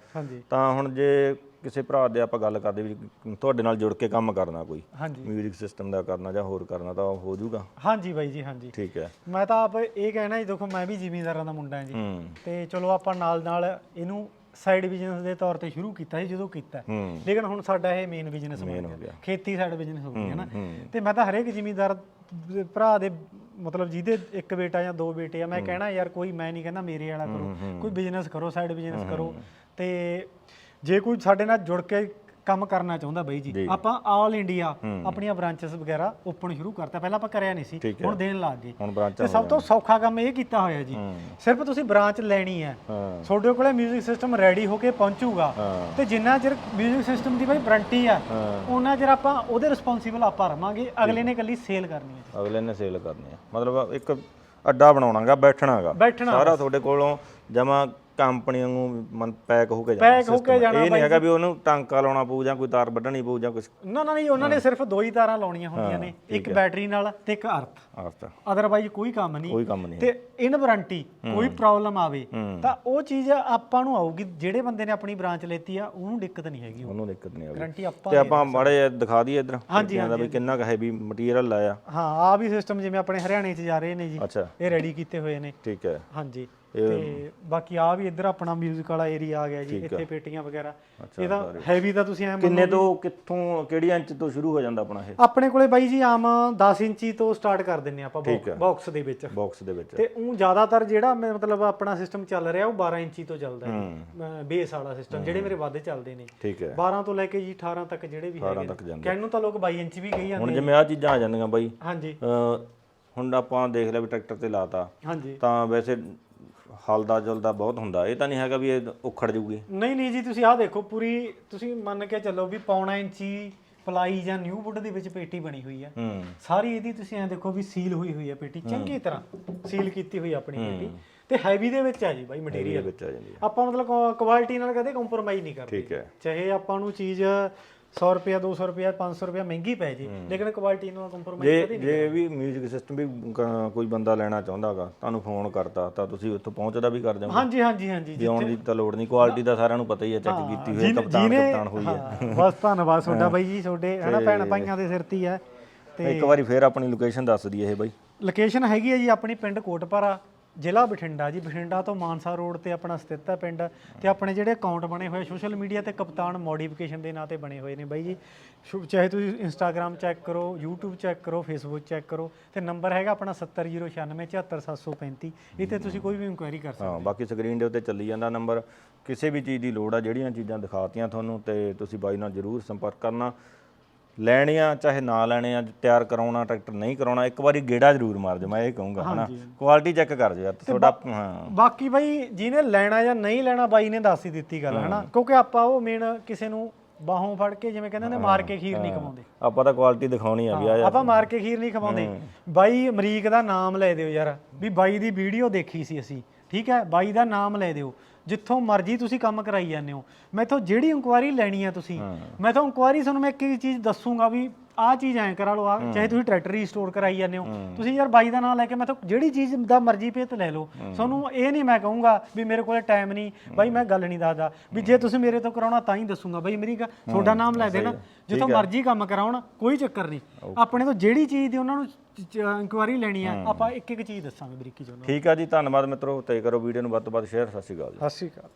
ਤਾਂ ਹੁਣ ਜੇ ਕਿਸੇ ਭਰਾ ਦੇ ਆਪਾਂ ਗੱਲ ਕਰਦੇ ਵੀ ਤੁਹਾਡੇ ਨਾਲ ਜੁੜ ਕੇ ਕੰਮ ਕਰਨਾ ਕੋਈ। ਹਾਂਜੀ। ਮਿਊਜ਼ਿਕ ਸਿਸਟਮ ਦਾ ਕਰਨਾ ਜਾਂ ਹੋਰ ਕਰਨਾ ਤਾਂ ਉਹ ਹੋ ਜਾਊਗਾ। ਹਾਂਜੀ ਬਾਈ ਜੀ ਹਾਂਜੀ। ਠੀਕ ਹੈ। ਮੈਂ ਤਾਂ ਆਪ ਇਹ ਕਹਿਣਾ ਜੀ ਦੇਖੋ ਮੈਂ ਵੀ ਜ਼ਿਮੀਂਦਾਰਾਂ ਦਾ ਮੁੰਡਾ ਹਾਂ ਜੀ। ਹੂੰ। ਤੇ ਚਲੋ ਆਪਾਂ ਨਾਲ ਨਾਲ ਇਹਨੂੰ ਸਾਈਡ ਬਿਜ਼ਨਸ ਦੇ ਤੌਰ ਤੇ ਸ਼ੁਰੂ ਕੀਤਾ ਸੀ ਜਦੋਂ ਕੀਤਾ। ਹੂੰ। ਲੇਕਿਨ ਹੁਣ ਸਾਡਾ ਇਹ ਮੇਨ ਬਿਜ਼ਨਸ ਬਣ ਹੋ ਗਿਆ। ਗਿਆ। ਖੇਤੀ ਸਾਈਡ ਬਿਜ਼ਨਸ ਹੋ ਗਿਆ ਹੈ ਨਾ। ਤੇ ਮੈਂ ਤਾਂ ਹਰੇਕ ਜ਼ਿਮੀਂਦਾਰ ਦੇ ਭਰਾ ਦੇ ਮਤਲਬ ਜਿਹਦੇ ਇੱਕ ਬੇਟਾ ਜਾਂ ਦੋ ਬੇਟੇ ਆ ਮੈਂ ਕਹਿਣਾ ਯਾਰ ਕੋਈ ਮੈਂ ਨਹੀਂ ਕਹਿੰਦਾ ਮੇਰੇ ਵਾਲਾ ਕਰੋ। ਕੋਈ ਬਿਜ਼ਨਸ ਕਰੋ ਸਾਈਡ ਬਿਜ਼ਨਸ ਕਰੋ। ਤੇ ਜੇ ਕੋਈ ਸਾਡੇ ਨਾਲ ਜੁੜ ਕੇ ਕੰਮ ਕਰਨਾ ਚਾਹੁੰਦਾ ਬਾਈ ਜੀ ਜੀ। ਆਪਾਂ ਆਲ ਇੰਡੀਆ ਆਪਣੀਆਂ ਬ੍ਰਾਂਚਸ ਵਗੈਰਾ ਓਪਨ ਸ਼ੁਰੂ ਕਰਤਾ ਪਹਿਲਾਂ ਆਪਾਂ ਕਰਿਆ ਨਹੀਂ ਸੀ ਠੀਕ ਹੈ। ਹੁਣ ਦੇਣ ਲੱਗ ਗਏ ਹੁਣ ਤੇ ਬ੍ਰਾਂਚਾਂ ਸਭ ਤੋਂ ਸੌਖਾ ਕੰਮ ਇਹ ਕੀਤਾ ਹੋਇਆ ਜੀ ਸਿਰਫ ਤੁਸੀਂ ਬ੍ਰਾਂਚ ਲੈਣੀ ਹੈ ਹਾਂ ਤੁਹਾਡੇ ਕੋਲੇ 뮤직 ਸਿਸਟਮ ਰੈਡੀ ਹੋ ਕੇ ਪਹੁੰਚੂਗਾ ਹਾਂ ਤੇ ਜਿੰਨਾ ਚਿਰ 뮤직 ਸਿਸਟਮ ਦੀ ਬਾਈ ਵਾਰੰਟੀ ਆ ਹਾਂ ਉਹਨਾਂ ਚਿਰ ਆਪਾਂ ਉਹਦੇ ਰਿਸਪੌਂਸੀਬਲ ਆਪਾਂ ਰਵਾਂਗੇ ਅਗਲੇ ਨੇ ਇਕੱਲੀ ਸੇਲ ਕਰਨੀ ਹੈ ਅਗਲੇ ਨੇ ਸੇਲ ਕਰਨੀ ਹੈ ਮਤਲਬ ਇੱਕ ਅੱਡਾ ਬਣਾਉਣਾਗਾ ਬੈਠਣਾਗਾ ਬੈਠਣਾ ਸਾਰਾ ਤੁਹਾਡੇ ਕੋਲੋਂ ਜਮਾ ਕੰਪਨੀ ਨੂੰ ਪੈਕ ਹੋ ਕੇ Pack ਹੋ ਕੇ system। ਜਾਣਾ ਇਹ ਨਹੀਂ ਹੈਗਾ ਵੀ ਉਹਨੂੰ ਟਾਂਕਾ ਲਾਉਣਾ ਪਊ ਜਾਂ ਕੋਈ ਤਾਰ ਵੱਢਣੀ ਪਊ ਜਾਂ ਕੁਝ ਨਾ ਨਾ ਨਹੀਂ ਉਹਨਾਂ ਨੇ ਸਿਰਫ ਦੋ ਹੀ ਤਾਰਾਂ ਲਾਉਣੀਆਂ ਹੁੰਦੀਆਂ ਨੇ ਇੱਕ ਬੈਟਰੀ ਨਾਲ ਤੇ ਇੱਕ ਅਰਥ। ਆਸਤਾ ਅਦਰਵਾਈਜ਼ ਕੋਈ ਕੰਮ ਨਹੀਂ। ਕੋਈ ਕੰਮ ਨਹੀਂ। ਤੇ ਇਨ ਵਾਰੰਟੀ ਕੋਈ ਪ੍ਰੋਬਲਮ ਆਵੇ। ਤਾਂ ਉਹ ਚੀਜ਼ ਆਪਾਂ ਨੂੰ ਆਊਗੀ ਜਿਹੜੇ ਬੰਦੇ ਨੇ ਆਪਣੀ ਬ੍ਰਾਂਚ ਲੈਤੀ ਆ ਉਹਨੂੰ ਦਿੱਕਤ ਨਹੀਂ ਹੈਗੀ। ਉਹਨੂੰ ਦਿੱਕਤ ਨਹੀਂ ਆਉਂਦੀ ਗਾਰੰਟੀ ਆਪਾਂ ਤੇ ਆਪਾਂ ਮਾੜੇ ਜਿਹੇ ਦਿਖਾ ਦਈਏ ਇੱਧਰ ਹਾਂਜੀ, ਦਾ ਵੀ ਕਿੰਨਾ ਕੁ ਹੈਵੀ ਮਟੀਰੀਅਲ ਲਾਇਆ ਹਾਂ ਆ ਵੀ ਸਿਸਟਮ ਜਿਵੇਂ ਆਪਣੇ ਹਰਿਆਣੇ 'ਚ ਜਾ ਰਹੇ ਨੇ ਜੀ। ਅੱਛਾ। ਇਹ ਰੈਡੀ ਕੀਤੇ ਹੋਏ ਨੇ। ਠੀਕ ਹੈ। ਹਾਂਜੀ। ਤੇ ਬਾਕੀ ਆ ਵੀ ਇੱਧਰ ਆਪਣਾ 뮤직 ਵਾਲਾ ਏਰੀਆ ਆ ਗਿਆ ਜੀ ਇੱਥੇ ਪੇਟੀਆਂ ਵਗੈਰਾ। ਇਹਦਾ ਹੈਵੀ ਤਾਂ ਤੁਸੀਂ ਐ ਕਿੰਨੇ ਤੋਂ ਕਿੱਥੋਂ ਕਿਹੜੀ ਇੰਚ ਤੋਂ ਸ਼ੁਰੂ ਹੋ ਜਾਂਦਾ ਆਪਣਾ ਇਹ? ਆਪਣੇ ਕੋਲੇ ਬਾਈ ਜੀ ਆਮ 10 ਇੰਚੀ ਤੋਂ ਸਟਾਰਟ ਕਰ ਦਿੰਨੇ ਆਪਾਂ ਬਾਕਸ ਦੇ ਵਿੱਚ। ਬਾਕਸ ਦੇ ਵਿੱਚ। ਤੇ ਉਹ ਜ਼ਿਆਦਾਤਰ ਜਿਹੜਾ ਮੈਂ ਮਤਲਬ ਆਪਣਾ ਸਿਸਟਮ ਚੱਲ ਰਿਹਾ ਉਹ 12 ਇੰਚੀ ਤੋਂ ਚੱਲਦਾ ਹੈ। ਬੇਸ ਵਾਲਾ ਸਿਸਟਮ ਜਿਹੜੇ ਮੇਰੇ ਵੱਧ ਚੱਲਦੇ ਨੇ। ਠੀਕ ਹੈ। 12 ਤੋਂ ਲੈ ਕੇ ਜੀ 18 ਤੱਕ ਜਿਹੜੇ ਵੀ ਹੈਗੇ ਕਹਿਣ ਨੂੰ ਤਾਂ ਲੋਕ 22 ਇੰਚ ਵੀ ਕਹੀ ਜਾਂਦੇ ਹੁਣ ਜਿਵੇਂ ਆ ਚੀਜ਼ਾਂ ਆ ਜਾਂਦੀਆਂ ਬਾਈ। ਹਾਂਜੀ। ਹੁਣ ਆਪਾਂ ਦੇਖ ਲਿਆ ਵੀ ਟਰੈਕਟਰ ਤੇ ਲਾਤਾ। ਹਾਂਜੀ। ਤਾਂ ਵੈਸੇ ਹਲਦਾ ਜੁਲਦਾ ਬਹੁਤ ਹੁੰਦਾ। ਇਹ ਤਾਂ ਨਹੀਂ ਹੈਗਾ ਵੀ ਇਹ ਉਖੜ ਜੂਗੀ। ਨਹੀਂ ਨਹੀਂ ਜੀ ਤੁਸੀਂ ਆਹ ਦੇਖੋ ਪੂਰੀ ਤੁਸੀਂ ਮੰਨ ਕੇ ਚੱਲੋ ਵੀ ਪੌਣਾ ਇੰਚੀ ਪਲਾਈ ਜਾਂ ਨਿਊ ਵੁੱਡ ਦੇ ਵਿੱਚ ਪੇਟੀ ਬਣੀ ਹੋਈ ਹੈ ਹੂੰ। ਸਾਰੀ ਇਹਦੀ ਤੁਸੀਂ ਐ ਦੇਖੋ ਵੀ ਸੀਲ ਹੋਈ ਹੋਈ ਹੈ ਪੇਟੀ ਚੰਗੀ ਤਰ੍ਹਾਂ ਸੀਲ ਕੀਤੀ ਹੋਈ ਆਪਣੀ ਪੇਟੀ। ਤੇ ਹੈਵੀ ਦੇ ਵਿੱਚ ਆ ਜੀ ਬਾਈ ਮਟੀਰੀਅਲ ਵਿੱਚ ਆ ਜਾਂਦੀ ਹੈ ਆਪਾਂ ਮਤਲਬ ਕੁਆਲਿਟੀ ਨਾਲ ਕਦੇ ਕੰਪਰੋਮਾਈਜ਼ ਨਹੀਂ ਕਰਦੇ। ਠੀਕ ਹੈ। ਚਾਹੇ ਆਪਾਂ ਨੂੰ ਚੀਜ਼ 100 ਰੁਪਿਆ 200 ਰੁਪਿਆ 500 ਰੁਪਿਆ ਮਹਿੰਗੀ ਪੈ ਜੇ। ਲੇਕਿਨ ਕੁਆਲਿਟੀ ਨਾਲ ਕੰਪਰੋਮਾਈਜ਼ ਜੇ ਕਦੇ ਨਹੀਂ ਜੇ ਵੀ 뮤직 ਸਿਸਟਮ ਵੀ ਕ- ਕੋਈ ਬੰਦਾ ਲੈਣਾ ਚਾਹੁੰਦਾਗਾ ਤੁਹਾਨੂੰ ਫੋਨ ਕਰਤਾ ਤਾਂ ਤੁਸੀਂ ਉੱਥੋਂ ਪਹੁੰਚਦਾ ਵੀ ਕਰ ਦਿਓਗੇ ਹਾਂਜੀ ਹਾਂਜੀ ਹਾਂਜੀ ਜੇ ਆਉਣ ਦੀ ਤਾਂ ਲੋੜ ਨਹੀਂ ਕੁਆਲਿਟੀ ਦਾ ਸਾਰਿਆਂ ਨੂੰ ਪਤਾ ਹੀ ਹੈ ਚੈੱਕ ਕੀਤੀ ਹੋਈ ਹੈ ਕਪਤਾਨ ਕਪਤਾਨ ਹੋਈ ਹੈ। ਹਾਂ, ਬਸ ਧੰਨਵਾਦ ਤੁਹਾਡਾ ਬਾਈ ਜੀ ਤੁਹਾਡੇ ਹਨਾ ਭੈਣ ਭਾਈਆਂ ਦੇ ਸਿਰ ਤੇ ਹੀ ਹੈ। ਤੇ ਇੱਕ ਵਾਰੀ ਫੇਰ ਆਪਣੀ ਲੋਕੇਸ਼ਨ ਦੱਸ ਦਈਏ ਇਹ ਬਾਈ। ਲੋਕੇਸ਼ਨ ਹੈਗੀ ਹੈ ਜੀ ਆਪਣੀ ਪਿੰਡ ਕੋਟਪਾਰਾ। ਜ਼ਿਲ੍ਹਾ ਬਠਿੰਡਾ ਜੀ। ਬਠਿੰਡਾ ਤੋਂ ਮਾਨਸਾ ਰੋਡ ਤੇ ਆਪਣਾ ਸਥਿਤ ਹੈ ਪਿੰਡ ਤੇ ਆਪਣੇ ਜਿਹੜੇ ਅਕਾਊਂਟ ਬਣੇ ਹੋਏ ਸੋਸ਼ਲ ਮੀਡੀਆ ਤੇ ਕਪਤਾਨ ਮੋਡੀਫਿਕੇਸ਼ਨ ਦੇ ਨਾਂ ਤੇ ਬਣੇ ਹੋਏ ਨੇ ਬਾਈ ਜੀ। ਸ਼ੁ- ਚਾਹੇ ਤੁਸੀਂ ਇੰਸਟਾਗ੍ਰam ਚੈੱਕ ਕਰੋ YouTube ਚੈੱਕ ਕਰੋ Facebook ਚੈੱਕ ਕਰੋ ਤੇ ਨੰਬਰ ਹੈਗਾ ਆਪਣਾ 7009674735 ਇਹ ਤੇ ਤੁਸੀਂ ਕੋਈ ਵੀ ਇਨਕੁਆਇਰੀ ਕਰ ਸਕਦੇ ਹਾਂ ਬਾਕੀ ਸਕਰੀਨ ਦੇ ਉੱਤੇ ਚੱਲੀ ਜਾਂਦਾ ਨੰਬਰ ਕਿਸੇ ਵੀ ਚੀਜ਼ ਦੀ ਲੋੜ ਆ ਜਿਹੜੀਆਂ ਚੀਜ਼ਾਂ ਦਿਖਾਤੀਆਂ ਤੁਹਾਨੂੰ ਤੇ ਤੁਸੀਂ ਬਾਈ ਨਾਲ ਜਰੂਰ ਸੰਪਰਕ ਕਰਨਾ। ਲੈਣੀਆਂ ਚਾਹੇ ਨਾ ਲੈਣੇ ਆ ਤਿਆਰ ਕਰਾਉਣਾ ਟਰੈਕਟਰ ਨਹੀਂ ਕਰਾਉਣਾ ਇੱਕ ਵਾਰੀ ਗੇੜਾ ਜ਼ਰੂਰ ਮਾਰ ਦਿਓ ਮੈਂ ਇਹ ਕਹੂੰਗਾ ਹਨਾ? ਕੁਆਲਿਟੀ ਚੈੱਕ ਕਰ ਯਾਰ ਤੁਹਾਡਾ ਹਾਂ। ਬਾਕੀ ਬਾਈ ਜਿਹਨੇ ਲੈਣਾ ਜਾਂ ਨਹੀਂ ਲੈਣਾ ਬਾਈ ਨੇ ਦੱਸ ਹੀ ਦਿੱਤੀ ਗੱਲ ਹਨਾ? ਕਿਉਂਕਿ ਆਪਾਂ ਉਹ ਮੇਨ ਕਿਸੇ ਨੂੰ ਬਾਹੋਂ ਫੜ ਕੇ ਜਿਵੇਂ ਕਹਿੰਦੇ ਨੇ ਮਾਰ ਕੇ ਖੀਰ ਨਹੀਂ ਖਵਾਉਂਦੇ। ਆਪਾਂ ਤਾਂ ਕੁਆਲਿਟੀ ਦਿਖਾਉਣੀ ਆ ਵੀ ਆ ਆਪਾਂ ਮਾਰ ਕੇ ਖੀਰ ਨਹੀਂ ਖਵਾਉਂਦੇ। ਬਾਈ ਅਮਰੀਕ ਦਾ ਨਾਮ ਲੈ ਦਿਓ ਯਾਰ ਵੀ ਬਾਈ ਦੀ ਵੀਡੀਓ ਦੇਖੀ ਸੀ ਅਸੀਂ ਠੀਕ ਹੈ? ਬਾਈ ਦਾ ਨਾਮ ਲੈ ਦਿਓ। ਜਿੱਥੋਂ ਮਰਜ਼ੀ ਤੁਸੀਂ ਕੰਮ ਕਰਾਈ ਜਾਂਦੇ ਹੋ। ਮੈਥੋਂ ਜਿਹੜੀ ਇਨਕੁਆਇਰੀ ਲੈਣੀ ਆ ਤੁਸੀਂ ਮੈਥੋਂ ਇਨਕੁਆਇਰੀ ਤੁਹਾਨੂੰ ਮੈਂ ਇੱਕ ਚੀਜ਼ ਦੱਸੂਗਾ ਵੀ ਆਹ ਚੀਜ਼ ਐਂ ਕਰਾ ਲਓ ਆ ਚਾਹੇ ਤੁਸੀਂ ਟਰੈਕਟਰ ਰੀਸਟੋਰ ਕਰਾਈ ਜਾਂਦੇ ਹੋ। ਤੁਸੀਂ ਯਾਰ ਬਾਈ ਦਾ ਨਾਮ ਲੈ ਕੇ ਮੈਥੋਂ ਜਿਹੜੀ ਚੀਜ਼ ਦਾ ਮਰਜ਼ੀ ਭੇਤ ਲੈ ਲਓ। ਤੁਹਾਨੂੰ ਇਹ ਨਹੀਂ ਮੈਂ ਕਹੂੰਗਾ ਵੀ ਮੇਰੇ ਕੋਲੇ ਟਾਈਮ ਨਹੀਂ। ਬਾਈ ਮੈਂ ਗੱਲ ਨਹੀਂ ਦੱਸਦਾ। ਵੀ ਜੇ ਤੁਸੀਂ ਮੇਰੇ ਤੋਂ ਕਰਾਉਣਾ ਤਾਂ ਹੀ ਦੱਸੂਗਾ। ਬਾਈ ਮੇਰੀ ਗੱਲ ਤੁਹਾਡਾ ਨਾਮ ਲੈ ਦੇਣਾ। ਜਿੱਥੋਂ ਮਰਜ਼ੀ ਕੰਮ ਕਰਾਉਣ ਕੋਈ ਚੱਕਰ ਨਹੀਂ। ਆਪਣੇ ਤੋਂ ਜਿਹੜੀ ਚੀਜ਼ ਦੀ ਉਹਨਾਂ ਨੂੰ ਇਨਕੁਆਇਰੀ ਲੈਣੀ ਆ ਆਪਾਂ ਇੱਕ ਇੱਕ ਚੀਜ਼ ਦੱਸਾਂਗੇ ਬਰੀਕੀ ਚ ਉਹਨਾਂ ਠੀਕ ਆ ਜੀ ਧੰਨਵਾਦ ਮਿੱਤਰੋ। ਤੇ ਕਰੋ ਵੀਡੀਓ ਨੂੰ ਵੱਧ ਤੋਂ ਵੱਧ ਸ਼ੇਅਰ ਸਤਿ ਸ਼੍ਰੀ ਅਕਾਲ ਜੀ। ਸਤਿ ਸ਼੍ਰੀ ਅਕਾਲ।